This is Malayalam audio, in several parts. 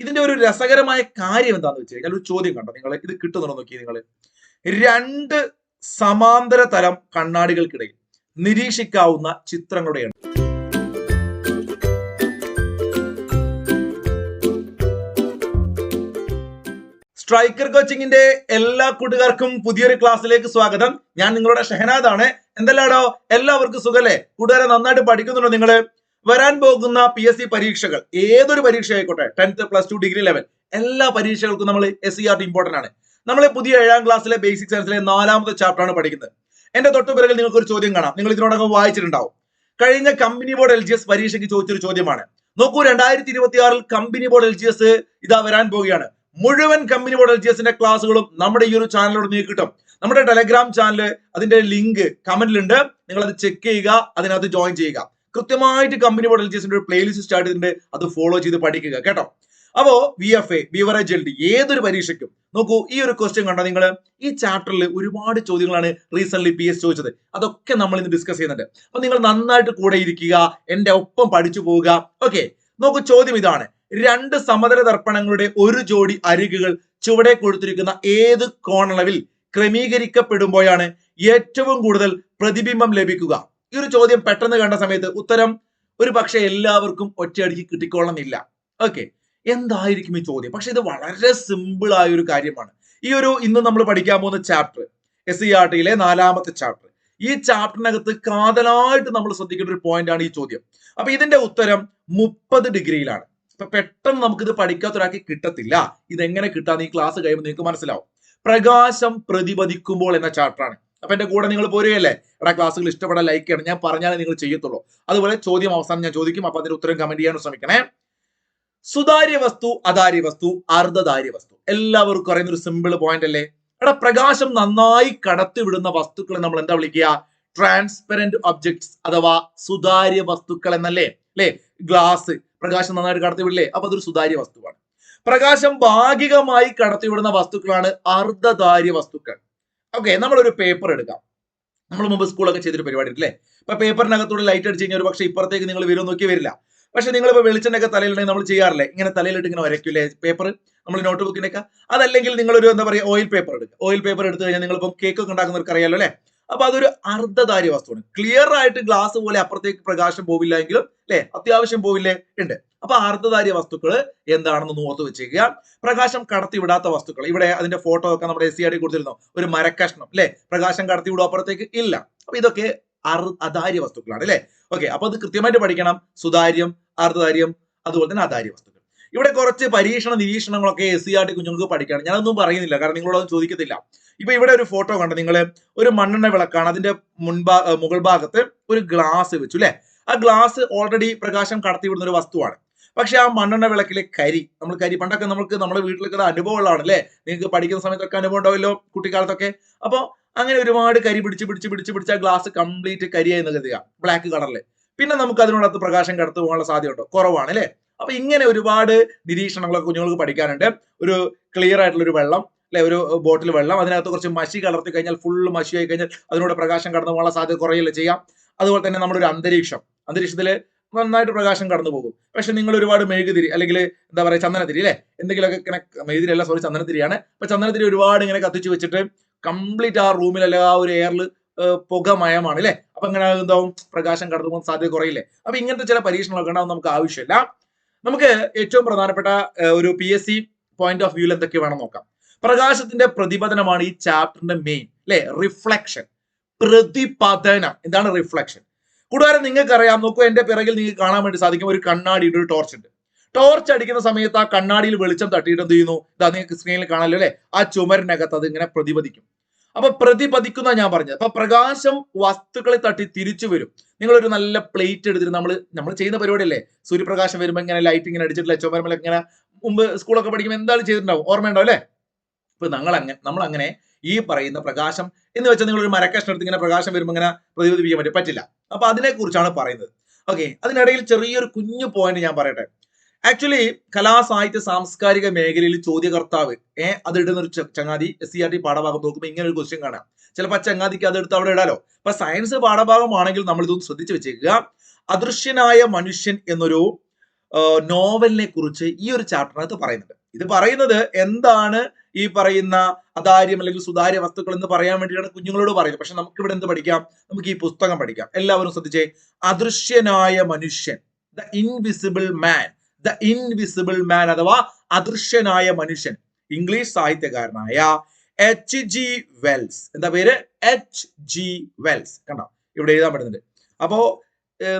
ഇതിന്റെ ഒരു രസകരമായ കാര്യം എന്താണെന്ന് വെച്ച് കഴിഞ്ഞാൽ ഒരു ചോദ്യം കണ്ടോ? നിങ്ങൾ ഇത് കിട്ടുന്നുണ്ടോ നോക്കി നിങ്ങൾ രണ്ട് സമാന്തര തരം കണ്ണാടികൾക്കിടയിൽ നിരീക്ഷിക്കാവുന്ന ചിത്രങ്ങളുടെ എണ്ണം. സ്ട്രൈക്കർ കോച്ചിങ്ങിന്റെ എല്ലാ കൂട്ടുകാർക്കും പുതിയൊരു ക്ലാസ്സിലേക്ക് സ്വാഗതം. ഞാൻ നിങ്ങളുടെ ഷെഹനാദ് ആണ് എന്തല്ലാടോ? എല്ലാവർക്കും സുഖല്ലേ? കൂട്ടുകാരെ നന്നായിട്ട് പഠിക്കുന്നുണ്ടോ നിങ്ങൾ? വരാൻ പോകുന്ന പി എസ് സി പരീക്ഷകൾ ഏതൊരു പരീക്ഷ ആയിക്കോട്ടെ tenth plus two degree level എല്ലാ പരീക്ഷകൾക്കും നമ്മൾ S C R T important ആണ്. നമ്മൾ പുതിയ ഏഴാം ക്ലാസ്സിലെ ബേസിക് സയൻസിലെ നാലാമത്തെ ചാപ്റ്റർ ആണ് പഠിക്കുന്നത്. എന്റെ തൊട്ടുപിറകിൽ നിങ്ങൾക്ക് ഒരു ചോദ്യം കാണാം. നിങ്ങൾ ഇതിനോടകം വായിച്ചിട്ടുണ്ടാവും. കഴിഞ്ഞ company board L G S പരീക്ഷയ്ക്ക് ചോദിച്ചൊരു ചോദ്യമാണ്. നോക്കൂ രണ്ടായിരത്തി ഇരുപത്തി ആറിൽ company board L G S ഇതാ വരാൻ പോവുകയാണ്. മുഴുവൻ കമ്പനി ബോർഡ് എൽ ജി എസിന്റെ ക്ലാസ്സുകളും നമ്മുടെ ഈ ഒരു ചാനലിലൂടെ നിങ്ങൾക്ക് കിട്ടും. നമ്മുടെ ടെലഗ്രാം ചാനൽ അതിന്റെ ലിങ്ക് കമന്റിലുണ്ട് നിങ്ങൾ അത് ചെക്ക് ചെയ്യുക അതിനകത്ത് ജോയിൻ ചെയ്യുക. കൃത്യമായിട്ട് കമ്പനി മോഡൽ ഒരു പ്ലേലിസ്റ്റ് സ്റ്റാർട്ട് ചെയ്തിട്ടുണ്ട് അത് ഫോളോ ചെയ്ത് പഠിക്കുക കേട്ടോ? അപ്പോ V F A beverage L D ഏതൊരു പരീക്ഷയ്ക്കും നോക്കൂ ഈ ഒരു ക്വസ്റ്റ്യൻ കണ്ടോ നിങ്ങൾ ഈ ചാപ്റ്ററിൽ ഒരുപാട് ചോദ്യങ്ങളാണ് റീസെന്റ് പി എസ് ചോദിച്ചത്. അതൊക്കെ നമ്മൾ ഇന്ന് ഡിസ്കസ് ചെയ്യുന്നുണ്ട്. അപ്പൊ നിങ്ങൾ നന്നായിട്ട് കൂടെ ഇരിക്കുക എന്റെ ഒപ്പം പഠിച്ചു പോവുക. ഓക്കെ നോക്കൂ ചോദ്യം ഇതാണ്. രണ്ട് സമതല ദർപ്പണങ്ങളുടെ ഒരു ജോഡി അരികുകൾ ചുവടെ കൊടുത്തിരിക്കുന്ന ഏത് കോണളവിൽ ക്രമീകരിക്കപ്പെടുമ്പോഴാണ് ഏറ്റവും കൂടുതൽ പ്രതിബിംബം ലഭിക്കുക? ഈ ഒരു ചോദ്യം പെട്ടെന്ന് കണ്ട സമയത്ത് ഉത്തരം ഒരു പക്ഷേ എല്ലാവർക്കും ഒറ്റയടിക്ക് കിട്ടിക്കൊള്ളണമെന്നില്ല. ഓക്കെ എന്തായിരിക്കും ഈ ചോദ്യം? പക്ഷെ ഇത് വളരെ സിമ്പിൾ ആയ ഒരു കാര്യമാണ്. ഈ ഒരു ഇന്ന് നമ്മൾ പഠിക്കാൻ പോകുന്ന ചാപ്റ്റർ എസ് ആർ ടിയിലെ നാലാമത്തെ ചാപ്റ്റർ ഈ ചാപ്റ്ററിനകത്ത് കാതലായിട്ട് നമ്മൾ ശ്രദ്ധിക്കേണ്ട ഒരു പോയിന്റ് ആണ് ഈ ചോദ്യം. അപ്പൊ ഇതിന്റെ ഉത്തരം മുപ്പത് ഡിഗ്രിയിലാണ്. ഇപ്പൊ പെട്ടെന്ന് നമുക്കിത് പഠിക്കാത്ത ഒരാൾക്ക് കിട്ടത്തില്ല. ഇതെങ്ങനെ കിട്ടാന്ന് ഈ ക്ലാസ് കഴിയുമ്പോൾ നിങ്ങൾക്ക് മനസ്സിലാവും. പ്രകാശം പ്രതിപദിക്കുമ്പോൾ എന്ന ചാപ്റ്ററാണ് അപ്പൊ എന്റെ കൂടെ നിങ്ങൾ പോരുകയല്ലേ? എടാ ക്ലാസ്സുകൾ ഇഷ്ടപ്പെടാൻ ലൈക്ക് ചെയ്യണം. ഞാൻ പറഞ്ഞാലേ നിങ്ങൾ ചെയ്യത്തുള്ളൂ. അതുപോലെ ചോദ്യം അവസാനം ഞാൻ ചോദിക്കും അപ്പൊ അതിന് ഉത്തരം കമന്റ് ചെയ്യാൻ ശ്രമിക്കണേ. സുതാര്യ വസ്തു അതാര്യ വസ്തു അർദ്ധധാര്യ വസ്തു. എല്ലാവർക്കും അറിയുന്ന ഒരു സിമ്പിൾ പോയിന്റ് അല്ലേ? എടാ പ്രകാശം നന്നായി കടത്തിവിടുന്ന വസ്തുക്കളെ നമ്മൾ എന്താ വിളിക്കുക? ട്രാൻസ്പെറന്റ് ഒബ്ജക്ട്സ് അഥവാ സുതാര്യ വസ്തുക്കൾ എന്നല്ലേ? അല്ലേ? ഗ്ലാസ് പ്രകാശം നന്നായിട്ട് കടത്തിവിടില്ലേ അപ്പൊ അതൊരു സുതാര്യ വസ്തുവാണ്. പ്രകാശം ഭാഗികമായി കടത്തിവിടുന്ന വസ്തുക്കളാണ് അർദ്ധധാര്യ വസ്തുക്കൾ. ഓക്കെ നമ്മളൊരു പേപ്പർ എടുക്കാം. നമ്മൾ മുമ്പ് സ്കൂളൊക്കെ ചെയ്തൊരു പരിപാടി അല്ലേ ഇപ്പൊ പേപ്പറിനകത്തൂടെ ലൈറ്റ് അടിച്ച് കഴിഞ്ഞാൽ ഒരു പക്ഷേ ഇപ്പുറത്തേക്ക് നിങ്ങൾ വരും നോക്കി വരില്ല. പക്ഷെ നിങ്ങൾ ഇപ്പൊ വെളിച്ചെണ്ണൊക്കെ തലയിലുണ്ടെങ്കിൽ നമ്മൾ ചെയ്യാറില്ലേ? ഇങ്ങനെ തലയിലിട്ട് ഇങ്ങനെ വരയ്ക്കില്ലേ പേപ്പർ നമ്മൾ നോട്ട് ബുക്കിനൊക്കെ അതല്ലെങ്കിൽ നിങ്ങളൊരു എന്താ പറയുക ഓയിൽ പേപ്പർ എടുക്കുക. ഓയിൽ പേപ്പർ എടുത്തു കഴിഞ്ഞാൽ നിങ്ങളിപ്പം കേക്ക് ഉണ്ടാക്കുന്നവർക്ക് അറിയാലോ അല്ലെ? അപ്പൊ അതൊരു അർദ്ധധാരി വസ്തുവാണ്. ക്ലിയർ ആയിട്ട് ഗ്ലാസ് പോലെ അപ്പുറത്തേക്ക് പ്രകാശം പോവില്ല എങ്കിലും അല്ലെ? അത്യാവശ്യം പോവില്ലേ? ഉണ്ട്. അപ്പൊ അർദ്ധധാരി വസ്തുക്കൾ എന്താണെന്ന് ഓർത്ത് വെച്ചേക്കുക. പ്രകാശം കടത്തിവിടാത്ത വസ്തുക്കൾ. ഇവിടെ അതിന്റെ ഫോട്ടോ ഒക്കെ നമ്മുടെ എസ് സി ആർ കൊടുത്തിരുന്നു? ഒരു മരക്കഷ്ണം അല്ലെ? പ്രകാശം കടത്തി കടത്തിവിടും അപ്പുറത്തേക്ക്? ഇല്ല. അപ്പൊ ഇതൊക്കെ അർ അധാര്യ വസ്തുക്കളാണ് അല്ലെ? ഓക്കെ അപ്പൊ അത് കൃത്യമായിട്ട് പഠിക്കണം. സുതാര്യം അർദ്ധധാര്യം അതുപോലെ തന്നെ അധാര്യ വസ്തുക്കൾ. ഇവിടെ കുറച്ച് പരീക്ഷണ നിരീക്ഷണങ്ങളൊക്കെ എസ് സി ആർ ടി കുഞ്ഞുങ്ങൾക്ക് പഠിക്കണം. ഞാനൊന്നും പറയുന്നില്ല. കാരണം നിങ്ങളോടൊന്നും ചോദിക്കത്തില്ല. ഇപ്പൊ ഇവിടെ ഒരു ഫോട്ടോ കണ്ടു? നിങ്ങൾ ഒരു മണ്ണെണ്ണ വിളക്കാണ്. അതിന്റെ മുൻഭാ മുകൾ ഭാഗത്ത് ഒരു ഗ്ലാസ് വെച്ചു അല്ലെ ആ ഗ്ലാസ് ഓൾറെഡി പ്രകാശം കടത്തിവിടുന്ന ഒരു വസ്തുവാണ്. പക്ഷെ ആ മണ്ണെണ്ണ വിളക്കിലെ കരി നമ്മൾ കരി പണ്ടൊക്കെ നമുക്ക് നമ്മുടെ വീട്ടിലൊക്കെ അനുഭവമുള്ളതാണ് അല്ലേ നിങ്ങൾക്ക് പഠിക്കുന്ന സമയത്തൊക്കെ അനുഭവം ഉണ്ടാവില്ലോ കുട്ടിക്കാലത്തൊക്കെ. അപ്പോൾ അങ്ങനെ ഒരുപാട് കരി പിടിച്ച് പിടിച്ച് പിടിച്ച് പിടിച്ച് ആ ഗ്ലാസ് കംപ്ലീറ്റ് കരിയായി കരുതുക. ബ്ലാക്ക് കളറിൽ പിന്നെ നമുക്ക് അതിനോടകത്ത് പ്രകാശം കടത്തു പോകാനുള്ള സാധ്യത ഉണ്ടോ കുറവാണ് അല്ലേ അപ്പൊ ഇങ്ങനെ ഒരുപാട് നിരീക്ഷണങ്ങളൊക്കെ കുഞ്ഞുങ്ങൾക്ക് പഠിക്കാനുണ്ട്. ഒരു ക്ലിയർ ആയിട്ടുള്ള ഒരു വെള്ളം അല്ലെ ഒരു ബോട്ടിൽ വെള്ളം അതിനകത്ത് കുറച്ച് മഷി കലർത്തി കഴിഞ്ഞാൽ ഫുള്ള് ആയി കഴിഞ്ഞാൽ അതിനോട് പ്രകാശം കടന്നു പോകാനുള്ള സാധ്യത കുറയല്ലേ ചെയ്യാം. അതുപോലെ തന്നെ നമ്മുടെ ഒരു അന്തരീക്ഷം. അന്തരീക്ഷത്തിൽ നന്നായിട്ട് പ്രകാശം കടന്നു പോകും. പക്ഷെ നിങ്ങൾ ഒരുപാട് മെഴുകുതിരി അല്ലെങ്കിൽ എന്താ പറയുക ചന്ദനത്തിരി അല്ലെ എന്തെങ്കിലുമൊക്കെ ഇങ്ങനെ മെഴുകുതിരി അല്ല സോറി ചന്ദനത്തിരിയാണ്. അപ്പൊ ചന്ദനത്തിരി ഒരുപാട് ഇങ്ങനെ കത്തിച്ച് വെച്ചിട്ട് കംപ്ലീറ്റ് ആ റൂമിൽ അല്ലെങ്കിൽ ആ ഒരു എയറിൽ പുകമയമാണ് അല്ലെ. അപ്പൊ ഇങ്ങനെ എന്താവും? പ്രകാശം കടന്നു പോകാൻ സാധ്യത കുറയില്ലേ. അപ്പൊ ഇങ്ങനത്തെ ചില പരീക്ഷണങ്ങളൊക്കെ ഉണ്ടാവും നമുക്ക് ആവശ്യമില്ല. നമുക്ക് ഏറ്റവും പ്രധാനപ്പെട്ട ഒരു P S C point of വ്യൂവിൽ എന്തൊക്കെ വേണം നോക്കാം. പ്രകാശത്തിന്റെ പ്രതിപതനമാണ് ഈ ചാപ്റ്ററിന്റെ മെയിൻ അല്ലെ റിഫ്ലക്ഷൻ പ്രതിപതനം. എന്താണ് റിഫ്ലക്ഷൻ കൂടാതെ നിങ്ങൾക്ക് അറിയാം നോക്കൂ എന്റെ പിറകിൽ നിങ്ങൾക്ക് കാണാൻ വേണ്ടി സാധിക്കും ഒരു കണ്ണാടിയുടെ ഒരു ടോർച്ച് ഉണ്ട്. ടോർച്ച് അടിക്കുന്ന സമയത്ത് ആ കണ്ണാടിയിൽ വെളിച്ചം തട്ടിയിട്ട് എന്ത് ചെയ്യുന്നു? ഇതാ നിങ്ങൾക്ക് സ്ക്രീനിൽ കാണാമല്ലോ അല്ലെ ആ ചുമരിനകത്ത് അത് ഇങ്ങനെ പ്രതിപതിക്കും. അപ്പൊ പ്രതിപതിക്കുന്ന ഞാൻ പറഞ്ഞത്. അപ്പൊ പ്രകാശം വസ്തുക്കളെ തട്ടി തിരിച്ചു വരും. നിങ്ങൾ ഒരു നല്ല പ്ലേറ്റ് എടുത്തിട്ട് നമ്മൾ നമ്മൾ ചെയ്യുന്ന പരിപാടിയല്ലേ? സൂര്യപ്രകാശം വരുമ്പോൾ ഇങ്ങനെ ലൈറ്റ് ഇങ്ങനെ അടിച്ചിട്ടില്ല? ചുമരമല ഇങ്ങനെ മുമ്പ് സ്കൂളൊക്കെ പഠിക്കുമ്പോൾ എന്താണ് ചെയ്തിട്ടുണ്ടാവും? ഓർമ്മയുണ്ടാവും അല്ലേ ഇപ്പൊ ഞങ്ങൾ അങ്ങനെ നമ്മൾ അങ്ങനെ ഈ പറയുന്ന പ്രകാശം എന്ന് വെച്ചാൽ നിങ്ങൾ ഒരു മരക്കഷ്ണം എടുത്ത് ഇങ്ങനെ പ്രകാശം വരുമ്പോൾ ഇങ്ങനെ പ്രതിരോധിപ്പിക്കാൻ പറ്റും പറ്റില്ല. അപ്പൊ അതിനെ കുറിച്ചാണ് പറയുന്നത്. ഓക്കെ അതിനിടയിൽ ചെറിയൊരു കുഞ്ഞു പോയിന്റ് ഞാൻ പറയട്ടെ. ആക്ച്വലി കലാ സാഹിത്യ സാംസ്കാരിക മേഖലയിൽ ചോദ്യകർത്താവ് ഏ അത് ഇടുന്ന ഒരു ചങ്ങാതി എസ് സി ആർ ടി പാഠഭാഗം നോക്കുമ്പോൾ ഇങ്ങനെ ഒരു ക്വസ്റ്റ്യൻ കാണാം. ചിലപ്പോൾ ചങ്ങാതിക്ക് അത് എടുത്ത് അവിടെ ഇടാലോ. അപ്പൊ സയൻസ് പാഠഭാഗമാണെങ്കിൽ നമ്മൾ ഇതൊന്ന് ശ്രദ്ധിച്ചു വെച്ചേക്കുക. അദൃശ്യനായ മനുഷ്യൻ എന്നൊരു നോവലിനെ കുറിച്ച് ഈ ഒരു ചാപ്റ്ററിനകത്ത് പറയുന്നുണ്ട്. ഇത് പറയുന്നത് എന്താണ് ഈ പറയുന്ന അതാര്യം അല്ലെങ്കിൽ സുതാര്യ വസ്തുക്കൾ എന്ന് പറയാൻ വേണ്ടിയിട്ടാണ് കുഞ്ഞുങ്ങളോട് പറയുന്നത്. പക്ഷെ നമുക്ക് ഇവിടെ എന്ത് പഠിക്കാം? നമുക്ക് ഈ പുസ്തകം പഠിക്കാം. എല്ലാവരും ശ്രദ്ധിച്ചേ. അദൃശ്യനായ മനുഷ്യൻ the invisible man the invisible man അഥവാ അദൃശ്യനായ മനുഷ്യൻ ഇംഗ്ലീഷ് സാഹിത്യകാരനായ എച്ച് ജി വെൽസ് എന്താ പേര്? എച്ച് ജി വെൽസ് കണ്ടോ? ഇവിടെ എഴുതാൻ പറ്റുന്നുണ്ട്. അപ്പോ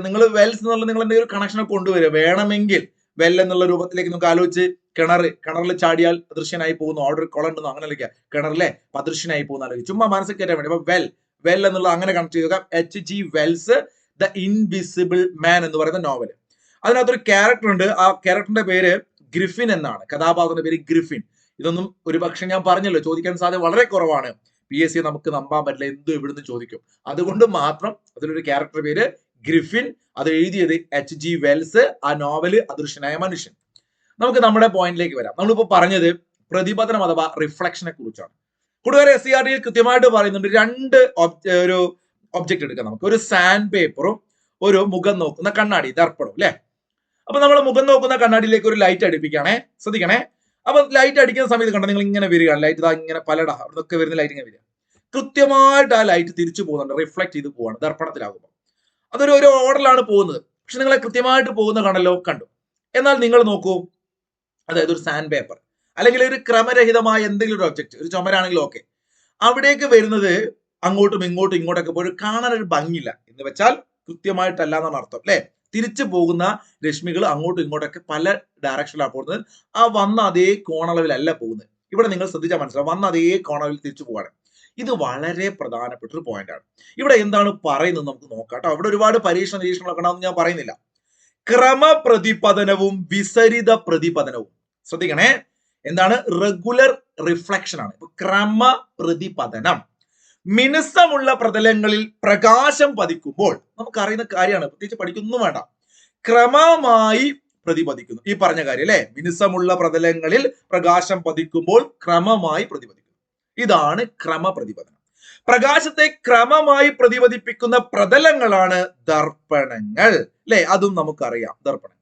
നിങ്ങൾ വെൽസ് എന്നുള്ള നിങ്ങൾ എന്തെങ്കിലും ഒരു കണക്ഷനൊക്കെ കൊണ്ടുവരിക. വേണമെങ്കിൽ വെൽ എന്നുള്ള രൂപത്തിലേക്ക് നമുക്ക് ആലോചിച്ച് കിണർ കിണറിൽ ചാടിയാൽ അദൃശ്യനായി പോകുന്നു. അവിടെ ഒരു കുളം ഉണ്ടെന്നോ? അങ്ങനെ ആലോചിക്കുക. കിണറിലെ അദൃശ്യനായി പോകുന്ന അല്ലെങ്കിൽ ചുമ്മാ മനസ്സിൽ കയറ്റാൻ വേണ്ടി. അപ്പൊ വെൽ വെൽ എന്നുള്ള അങ്ങനെ കണക്ട് ചെയ്ത് H G Wells the invisible man എന്ന് പറയുന്ന നോവൽ അതിനകത്തൊരു ക്യാരക്ടർ ഉണ്ട്. ആ ക്യാരക്ടറിന്റെ പേര് ഗ്രിഫിൻ എന്നാണ്. കഥാപാത്രത്തിന്റെ പേര് ഗ്രിഫിൻ ഇതൊന്നും ഒരു പക്ഷെ ഞാൻ പറഞ്ഞല്ലോ ചോദിക്കാൻ സാധ്യത വളരെ കുറവാണ്. പി എസ് സി നമുക്ക് നമ്പാൻ പറ്റില്ല എന്തും ഇവിടുന്ന് ചോദിക്കും. അതുകൊണ്ട് മാത്രം അതിലൊരു ക്യാരക്ടർ പേര് ഗ്രിഫിൻ അത് എഴുതിയത് എച്ച് ജി വെൽസ് ആ നോവൽ അദൃശ്യനായ മനുഷ്യൻ. നമുക്ക് നമ്മുടെ പോയിന്റിലേക്ക് വരാം. നമ്മളിപ്പോ പറഞ്ഞത് പ്രതിപതനം അഥവാ റിഫ്ലക്ഷനെ കുറിച്ചാണ്. കൂട്ടുകാരെ എസ് സി ആർ ടിയിൽ കൃത്യമായിട്ട് പറയുന്നുണ്ട് രണ്ട് ഒരു ഒബ്ജക്റ്റ് എടുക്കാം നമുക്ക്. ഒരു സാൻഡ് പേപ്പറും ഒരു മുഖം നോക്കുന്ന കണ്ണാടി ദർപ്പണം അല്ലെ? അപ്പൊ നമ്മൾ മുഖം നോക്കുന്ന കണ്ണാടിയിലേക്ക് ഒരു ലൈറ്റ് അടിപ്പിക്കണേ ശ്രദ്ധിക്കണേ. അപ്പൊ ലൈറ്റ് അടിക്കുന്ന സമയത്ത് കണ്ട നിങ്ങൾ ഇങ്ങനെ വരികയാണ്. ലൈറ്റ് ഇതാ ഇങ്ങനെ പലടാ. അവിടെ വരുന്ന ലൈറ്റ് ഇങ്ങനെ വരിക. കൃത്യമായിട്ട് ആ ലൈറ്റ് തിരിച്ചു പോകുന്നുണ്ട്. റിഫ്ലക്ട് ചെയ്ത് പോവാണ്. ദർപ്പണത്തിലാകുമ്പോൾ അതൊരു ഒരു ഓർഡറിലാണ് പോകുന്നത്. പക്ഷെ നിങ്ങളെ കൃത്യമായിട്ട് പോകുന്ന കണ്ടല്ലോ കണ്ടു. എന്നാൽ നിങ്ങൾ നോക്കൂ അതായത് ഒരു സാൻഡ് പേപ്പർ അല്ലെങ്കിൽ ഒരു ക്രമരഹിതമായ എന്തെങ്കിലും ഒരു ഒബ്ജക്റ്റ് ഒരു ചുമരാണെങ്കിലും ഓക്കെ അവിടേക്ക് വരുന്നത് അങ്ങോട്ടും ഇങ്ങോട്ടും ഇങ്ങോട്ടൊക്കെ പോയി കാണാൻ ഒരു ഭംഗിയില്ല. എന്ന് വെച്ചാൽ കൃത്യമായിട്ടല്ല എന്നാണ് അർത്ഥം അല്ലെ? തിരിച്ചു പോകുന്ന രശ്മികൾ അങ്ങോട്ടും ഇങ്ങോട്ടൊക്കെ പല ഡയറക്ഷനിലാണ് പോകുന്നത്. ആ വന്ന അതേ കോണളവിലല്ല പോകുന്നത്. ഇവിടെ നിങ്ങൾ ശ്രദ്ധിച്ചാൽ മനസ്സിലാവും വന്ന അതേ കോണളവിൽ തിരിച്ചു പോവാണ് ഇത് വളരെ പ്രധാനപ്പെട്ട ഒരു പോയിന്റ് ആണ്. ഇവിടെ എന്താണ് പറയുന്നത് നമുക്ക് നോക്കാം അവിടെ ഒരുപാട് പരീക്ഷണ നിരീക്ഷണങ്ങളൊക്കെ ഉണ്ടാവും ഞാൻ പറയുന്നില്ല. ക്രമപ്രതിപതനവും വിസരിത പ്രതിപതനവും ശ്രദ്ധിക്കണേ. എന്താണ്? റെഗുലർ റിഫ്ലക്ഷൻ ആണ്. ക്രമ പ്രതിപതനം മിനുസമുള്ള പ്രതലങ്ങളിൽ പ്രകാശം പതിക്കുമ്പോൾ നമുക്കറിയുന്ന കാര്യമാണ്. പ്രത്യേകിച്ച് പഠിക്കൊന്നും വേണ്ട. ക്രമമായി പ്രതിപതിക്കുന്നു ഈ പറഞ്ഞ കാര്യം അല്ലെ? മിനുസമുള്ള പ്രതലങ്ങളിൽ പ്രകാശം പതിക്കുമ്പോൾ ക്രമമായി പ്രതിപതിക്കുന്നു ഇതാണ് ക്രമ ക്രമപ്രതിപതനം പ്രകാശത്തെ ക്രമമായി പ്രതിപതിപ്പിക്കുന്ന പ്രതലങ്ങളാണ് ദർപ്പണങ്ങൾ. അല്ലെ? അതും നമുക്കറിയാം. ദർപ്പണം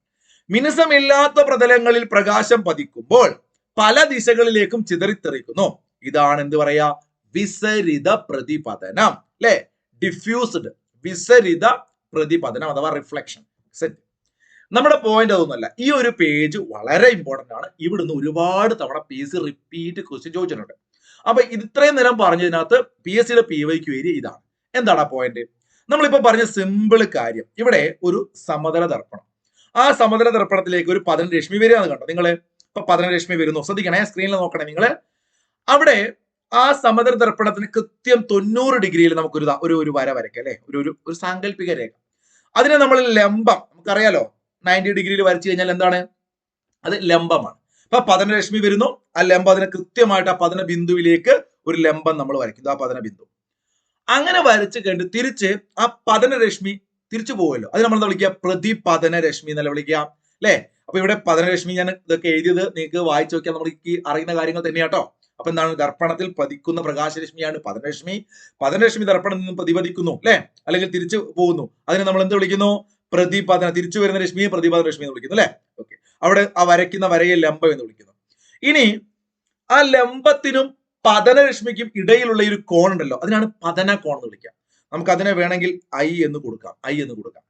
മിനുസമില്ലാത്ത പ്രതലങ്ങളിൽ പ്രകാശം പതിക്കുമ്പോൾ പല ദിശകളിലേക്കും ചിതറിത്തെറിക്കുന്നു. ഇതാണ് എന്ത് പറയാ? വിസരിത പ്രതിപതനം. അല്ലെ ഡിഫ്യൂസ്ഡ് വിസരിത പ്രതിപതനം അഥവാ റിഫ്ലക്ഷൻ സെറ്റ് നമ്മുടെ പോയിന്റ് അതൊന്നുമല്ല. ഈ ഒരു പേജ് വളരെ ഇമ്പോർട്ടന്റ് ആണ്. ഇവിടുന്ന് ഒരുപാട് തവണ P S C repeat question ചോദിച്ചിട്ടുണ്ട്. അപ്പൊ ഇത് ഇത്രയും നേരം പറഞ്ഞതിനകത്ത് പി എസ് സിയുടെ പി വൈക്ക് ഏരിയ ഇതാണ്. എന്താണ് ആ പോയിന്റ് നമ്മളിപ്പോ പറഞ്ഞ സിമ്പിൾ കാര്യം. ഇവിടെ ഒരു സമതല ദർപ്പണം. ആ സമതല ദർപ്പണത്തിലേക്ക് ഒരു പതന രശ്മി വരികയാണ് കണ്ടോ നിങ്ങൾ ഇപ്പൊ പതന രശ്മി വരുന്നു. ശ്രദ്ധിക്കണേ സ്ക്രീനിൽ നോക്കണേ നിങ്ങൾ. അവിടെ ആ സമതല ദർപ്പണത്തിന് കൃത്യം തൊണ്ണൂറ് ഡിഗ്രിയിൽ നമുക്കൊരു ഒരു ഒരു വര വരയ്ക്കാം അല്ലെ? ഒരു ഒരു ഒരു സാങ്കല്പിക രേഖ. അതിനെ നമ്മൾ ലംബം നമുക്കറിയാലോ നയന്റി ഡിഗ്രിയിൽ വരച്ചു കഴിഞ്ഞാൽ എന്താണ്? അത് ലംബമാണ്. അപ്പൊ പതന രശ്മി വരുന്നു. ആ ലംബം അതിനെ കൃത്യമായിട്ട് ആ പതന ബിന്ദുവിലേക്ക് ഒരു ലംബം നമ്മൾ വരയ്ക്കുന്നു ആ പതന ബിന്ദു. അങ്ങനെ വരച്ചു കണ്ട് തിരിച്ച് ആ പതന രശ്മി തിരിച്ചു പോകുമല്ലോ അത് നമ്മൾ എന്താ വിളിക്കുക? പ്രതിപതന രശ്മി എന്നല്ല വിളിക്കുക. അല്ലെ? അപ്പൊ ഇവിടെ പതന രശ്മി ഞാൻ ഇതൊക്കെ എഴുതിയത് നിങ്ങൾക്ക് വായിച്ചു നോക്കിയാൽ നമുക്ക് ഈ അറിയുന്ന കാര്യങ്ങൾ തന്നെയാട്ടോ അപ്പൊ എന്താണ്? ദർപ്പണത്തിൽ പതിക്കുന്ന പ്രകാശരശ്മിയാണ് പതനരശ്മി പതനരശ്മി ദർപ്പണത്തിൽ നിന്ന് പ്രതിപതിക്കുന്നു അല്ലെ? അല്ലെങ്കിൽ തിരിച്ചു പോകുന്നു. അതിനെ നമ്മൾ എന്ത് വിളിക്കുന്നു? പ്രതിപതന തിരിച്ചു വരുന്ന രശ്മിയെ പ്രതിപതന രശ്മി എന്ന് വിളിക്കുന്നു അല്ലെ? ഓക്കെ. അവിടെ ആ വരയ്ക്കുന്ന വരയെ ലംബം എന്ന് വിളിക്കുന്നു. ഇനി ആ ലംബത്തിനും പതനരശ്മിക്കും ഇടയിലുള്ള ഒരു കോൺ ഉണ്ടല്ലോ അതിനാണ് പതന കോൺ എന്ന് വിളിക്കുക. നമുക്ക് അതിനെ വേണമെങ്കിൽ ഐ എന്ന് കൊടുക്കാം. ഐ എന്ന് കൊടുക്കാം.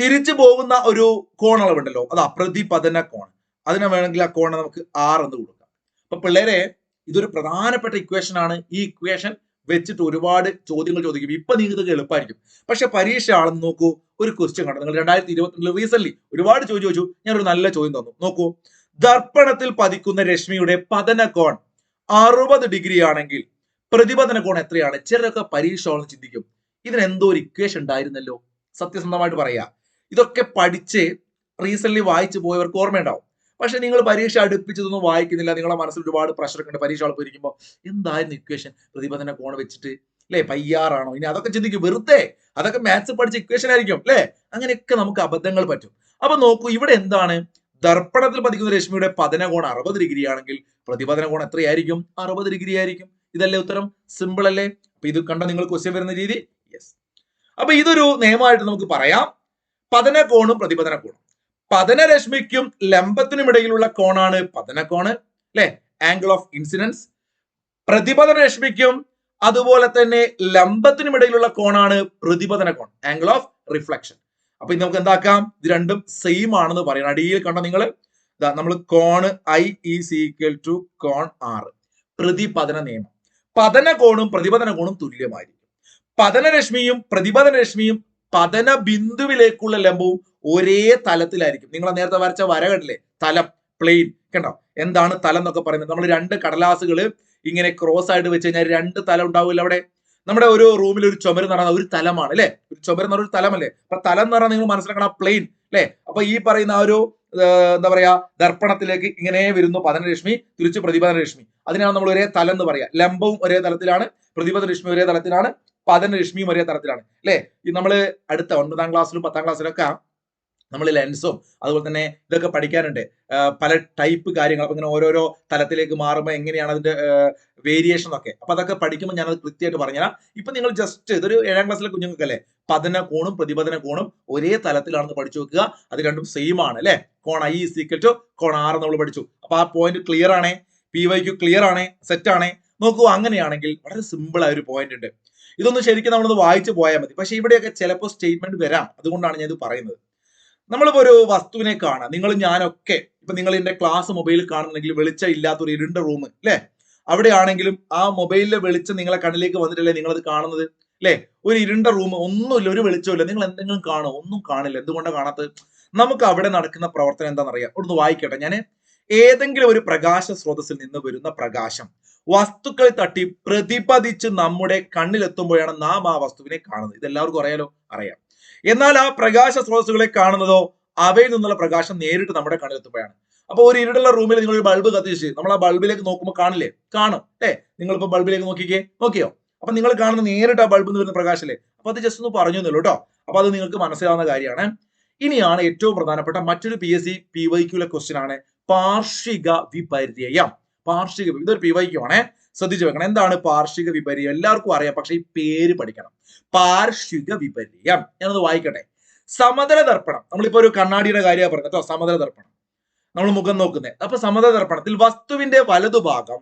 തിരിച്ചു പോകുന്ന ഒരു കോണളവുണ്ടല്ലോ അത് പ്രതിപതന കോൺ. അതിനെ വേണമെങ്കിൽ ആ കോണ നമുക്ക് ആർ എന്ന് കൊടുക്കാം. അപ്പൊ പിള്ളേരെ ഇതൊരു പ്രധാനപ്പെട്ട ഇക്വേഷൻ ആണ്. ഈ ഇക്വേഷൻ വെച്ചിട്ട് ഒരുപാട് ചോദ്യങ്ങൾ ചോദിക്കും. ഇപ്പൊ നിങ്ങൾക്ക് എളുപ്പമായിരിക്കും. പക്ഷെ പരീക്ഷ ആണെന്ന് നോക്കൂ. ഒരു ക്വസ്റ്റ്യൻ കണ്ടു? നിങ്ങൾ രണ്ടായിരത്തി ഇരുപത്തിരണ്ടിൽ റീസെന്റ് ഒരുപാട് ചോദ്യം ചോദിച്ചു. ഞാൻ ഒരു നല്ല ചോദ്യം തന്നു. നോക്കൂ. ദർപ്പണത്തിൽ പതിക്കുന്ന രശ്മിയുടെ പതന കോൺ അറുപത് ഡിഗ്രി ആണെങ്കിൽ പ്രതിപതന കോൺ എത്രയാണ്? ചിലരൊക്കെ പരീക്ഷ ആണെന്ന് ചിന്തിക്കും. ഇതിന് എന്തോ ഒരു ഇക്വേഷൻ ഉണ്ടായിരുന്നല്ലോ. സത്യസന്ധമായിട്ട് പറയാ. ഇതൊക്കെ പഠിച്ച് റീസെന്റ് വായിച്ചു പോയവർക്ക് ഓർമ്മയുണ്ടാവും. പക്ഷെ നിങ്ങൾ പരീക്ഷ അടുപ്പിച്ചതൊന്നും വായിക്കുന്നില്ല. നിങ്ങളുടെ മനസ്സിൽ ഒരുപാട് പ്രഷർ ഒക്കെ ഉണ്ട്. പരീക്ഷ ആൾ ഇരിക്കുമ്പോൾ എന്തായിരുന്നു ഇക്വേഷൻ പ്രതിപതന കോൺ വെച്ചിട്ട് അല്ലെ പയ്യാറാണോ? ഇനി അതൊക്കെ ചിന്തിക്കും വെറുതെ. അതൊക്കെ മാത്സ് പഠിച്ച ഇക്വേഷൻ ആയിരിക്കും അല്ലെ അങ്ങനെയൊക്കെ നമുക്ക് അബദ്ധങ്ങൾ പറ്റും. അപ്പൊ നോക്കൂ ഇവിടെ എന്താണ്? ദർപ്പണത്തിൽ പതിക്കുന്ന രശ്മിയുടെ പതന കോൺ അറുപത് ഡിഗ്രി ആണെങ്കിൽ പ്രതിപതന കോൺ എത്രയായിരിക്കും? അറുപത് ഡിഗ്രി ആയിരിക്കും. ഇതല്ലേ ഉത്തരം? സിമ്പിൾ അല്ലേ? അപ്പൊ ഇത് കണ്ട നിങ്ങൾ ക്വസ്റ്റ്യൻ വരുന്ന രീതി. യെസ് അപ്പൊ ഇതൊരു നിയമമായിട്ട് നമുക്ക് പറയാം. പതന കോണും പ്രതിപതന കോണും. പതനരശ്മിക്കും ലംബത്തിനും ഇടയിലുള്ള കോണാണ് പതനക്കോണ് അല്ലെ? ആംഗിൾ ഓഫ് ഇൻസിഡൻസ് പ്രതിപതന രശ്മിക്കും അതുപോലെ തന്നെ ലംബത്തിനും ഇടയിലുള്ള കോണാണ് പ്രതിപതന കോൺ ആംഗിൾ ഓഫ് റിഫ്ലക്ഷൻ അപ്പൊ ഇത് നമുക്ക് എന്താക്കാം? ഇത് രണ്ടും സെയിം ആണെന്ന് പറയണം. അടിയിൽ കണ്ടോ നിങ്ങൾ നമ്മൾ കോണ് ഐ ഈസ് ഈക്വൽ ടു കോൺ ആർ പ്രതിപതന നിയമം. പതന കോണും പ്രതിപതന കോണും തുല്യമായിരിക്കും. പതനരശ്മിയും പ്രതിപതന രശ്മിയും പതന ബിന്ദുവിലേക്കുള്ള ലംബവും ഒരേ തലത്തിലായിരിക്കും. നിങ്ങൾ നേരത്തെ വരച്ച വര കണ്ടില്ലേ? തലം പ്ലെയിൻ കണ്ടോ? എന്താണ് തലം എന്നൊക്കെ പറയുന്നത്. നമ്മൾ രണ്ട് കടലാസുകൾ ഇങ്ങനെ ക്രോസ് ആയിട്ട് വെച്ച് കഴിഞ്ഞാൽ രണ്ട് തലം ഉണ്ടാവില്ല അവിടെ. നമ്മുടെ ഒരു റൂമിൽ ഒരു ചുമര് പറയുന്നത് ഒരു തലമാണ് അല്ലെ? ഒരു ചുമര് എന്ന് ഒരു തലമല്ലേ? അപ്പൊ തലം എന്ന് പറഞ്ഞാൽ നിങ്ങൾ മനസ്സിലാക്കണം പ്ലെയിൻ അല്ലെ? അപ്പൊ ഈ പറയുന്ന ആ ഒരു എന്താ പറയാ ദർപ്പണത്തിലേക്ക് ഇങ്ങനെ വരുന്നു പതനരശ്മി തിരിച്ച് പ്രതിപതന രശ്മി അതിനാണ് നമ്മൾ ഒരേ തലം എന്ന് പറയാ. ലംബവും ഒരേ തലത്തിലാണ് പ്രതിപത രശ്മി ഒരേ തലത്തിലാണ് പതന രശ്മിയും ഒരേ തരത്തിലാണ്. അല്ലെ? ഈ നമ്മൾ അടുത്ത ഒൻപതാം ക്ലാസ്സിലും പത്താം ക്ലാസ്സിലൊക്കെ നമ്മൾ ലെൻസും അതുപോലെ തന്നെ ഇതൊക്കെ പഠിക്കാനുണ്ട്. പല ടൈപ്പ് കാര്യങ്ങൾ അപ്പൊ ഇങ്ങനെ ഓരോരോ തലത്തിലേക്ക് മാറുമ്പോൾ എങ്ങനെയാണ് അതിന്റെ വേരിയേഷൻ ഒക്കെ അപ്പൊ അതൊക്കെ പഠിക്കുമ്പോൾ ഞാനത് കൃത്യമായിട്ട് പറഞ്ഞുതരാം. ഇപ്പൊ നിങ്ങൾ ജസ്റ്റ് ഇതൊരു ഏഴാം ക്ലാസ്സിലെ കുഞ്ഞുങ്ങൾക്കല്ലേ? പതന കോണും പ്രതിപതന കോണും ഒരേ തലത്തിലാണെന്ന് പഠിച്ചു വെക്കുക. അത് രണ്ടും സെയിം ആണ് അല്ലെ? കോൺ ഐ സീക്വൽ ടു കോൺ ആർ നമ്മൾ പഠിച്ചു. അപ്പൊ ആ പോയിന്റ് ക്ലിയർ ആണേ? പി വൈക്ക് ക്ലിയർ ആണേ? സെറ്റ് ആണേ? നോക്കൂ അങ്ങനെയാണെങ്കിൽ വളരെ സിമ്പിൾ ആയ ഒരു പോയിന്റ് ഉണ്ട്. ഇതൊന്ന് ശരിക്കും നമ്മളൊന്ന് വായിച്ചു പോയാൽ മതി. പക്ഷെ ഇവിടെയൊക്കെ ചിലപ്പോൾ സ്റ്റേറ്റ്മെന്റ് വരാം. അതുകൊണ്ടാണ് ഞാൻ ഇത് പറയുന്നത്. നമ്മളിപ്പോ ഒരു വസ്തുവിനെ കാണാം. നിങ്ങൾ ഞാനൊക്കെ ഇപ്പൊ നിങ്ങൾ എന്റെ ക്ലാസ് മൊബൈലിൽ കാണുന്നുണ്ടെങ്കിൽ വെളിച്ചം ഇല്ലാത്ത ഒരു ഇരുണ്ട റൂം അല്ലെ അവിടെയാണെങ്കിലും ആ മൊബൈലിലെ വെളിച്ചം നിങ്ങളെ കണ്ണിലേക്ക് വന്നിട്ടല്ലേ നിങ്ങളത് കാണുന്നത് അല്ലെ ഒരു ഇരുണ്ട റൂം ഒന്നുമില്ല ഒരു വെളിച്ചമില്ല നിങ്ങൾ എന്തെങ്കിലും കാണോ? ഒന്നും കാണില്ല. എന്തുകൊണ്ടാണ് കാണാത്തത്? നമുക്ക് അവിടെ നടക്കുന്ന പ്രവർത്തനം എന്താണെന്നറിയാം. ഒന്ന് വായിക്കട്ടെ ഞാൻ ഏതെങ്കിലും ഒരു പ്രകാശ സ്രോതസ്സിൽ നിന്ന് വരുന്ന പ്രകാശം. വസ്തുക്കളിൽ തട്ടി പ്രതിപതിച്ച് നമ്മുടെ കണ്ണിലെത്തുമ്പോഴാണ് നാം ആ വസ്തുവിനെ കാണുന്നത്. ഇത് എല്ലാവർക്കും അറിയാലോ? അറിയാം. എന്നാൽ ആ പ്രകാശ സ്രോതസ്സുകളെ കാണുന്നതോ അവയിൽ നിന്നുള്ള പ്രകാശം നേരിട്ട് നമ്മുടെ കണ്ണിലെത്തുമ്പോഴാണ്. അപ്പൊ ഒരു ഇരുടുള്ള റൂമിൽ നിങ്ങൾ ഒരു ബൾബ് കത്തിച്ച് നമ്മൾ ആ ബൾബിലേക്ക് നോക്കുമ്പോൾ കാണില്ലേ കാണും അല്ലേ? നിങ്ങൾ ഇപ്പൊ ബൾബിലേക്ക് നോക്കിക്കേ നോക്കിയോ? അപ്പൊ നിങ്ങൾ കാണുന്ന നേരിട്ട് ആ ബൾബിൽ നിന്ന് വരുന്ന പ്രകാശല്ലേ അപ്പൊ അത് ജസ്റ്റ് ഒന്ന് പറഞ്ഞു തന്നുള്ളൂ കേട്ടോ. അപ്പൊ അത് നിങ്ങൾക്ക് മനസ്സിലാവുന്ന കാര്യമാണ്. ഇനിയാണ് ഏറ്റവും പ്രധാനപ്പെട്ട മറ്റൊരു P S C P Y question ആണ്. പാർഷിക വിപര്യം പാർഷിക ഇതൊരു പി വൈ ക്യൂ ആണേ ശ്രദ്ധിച്ചു വെക്കണം. എന്താണ് പാർഷിക വിപര്യം? എല്ലാവർക്കും അറിയാം. പക്ഷെ ഈ പേര് പഠിക്കണം. പാർഷിക വിപര്യം. ഞാനത് വായിക്കട്ടെ. സമതല ദർപ്പണം. നമ്മളിപ്പോ ഒരു കണ്ണാടിയുടെ കാര്യമാണ് പറഞ്ഞത് കേട്ടോ. സമതല ദർപ്പണം. നമ്മൾ മുഖം നോക്കുന്നത് അപ്പൊ സമതല ദർപ്പണത്തിൽ വസ്തുവിന്റെ വലതുഭാഗം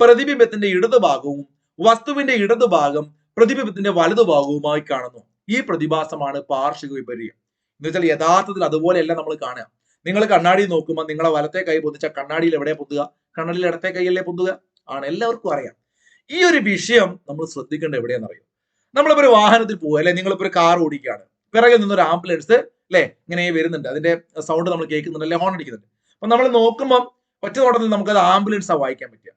പ്രതിബിംബത്തിന്റെ ഇടതുഭാഗവും വസ്തുവിന്റെ ഇടതുഭാഗം പ്രതിബിംബത്തിന്റെ വലതുഭാഗവുമായി കാണുന്നു. ഈ പ്രതിഭാസമാണ് പാർഷിക വിപര്യം. എന്ന് വെച്ചാൽ യഥാർത്ഥത്തിൽ അതുപോലെയല്ല നമ്മൾ കാണുക. നിങ്ങൾ കണ്ണാടി നോക്കുമ്പോൾ നിങ്ങളെ വലത്തെ കൈ പൊന്തിച്ച കണ്ണാടിയിൽ എവിടെ പൊന്തുക? കണ്ണാടിയിൽ ഇടത്തെ കൈയല്ലേ പൊന്തുക? ആണ് എല്ലാവർക്കും അറിയാം. ഈ ഒരു വിഷയം നമ്മൾ ശ്രദ്ധിക്കേണ്ട അറിയാം? നമ്മളിപ്പോ ഒരു വാഹനത്തിൽ പോകുക അല്ലെ? നിങ്ങളിപ്പോ ഒരു കാർ ഓടിക്കുകയാണ്. പിറകിൽ നിന്നൊരു ആംബുലൻസ് അല്ലെ? ഇങ്ങനെ വരുന്നുണ്ട്. അതിന്റെ സൗണ്ട് നമ്മൾ കേൾക്കുന്നുണ്ട് അല്ലെ? ഹോൺ അടിക്കുന്നുണ്ട്. അപ്പൊ നമ്മൾ നോക്കുമ്പോൾ ഒറ്റ നോട്ടത്തിൽ നമുക്കത് ആംബുലൻസ് ആ വായിക്കാൻ പറ്റുക.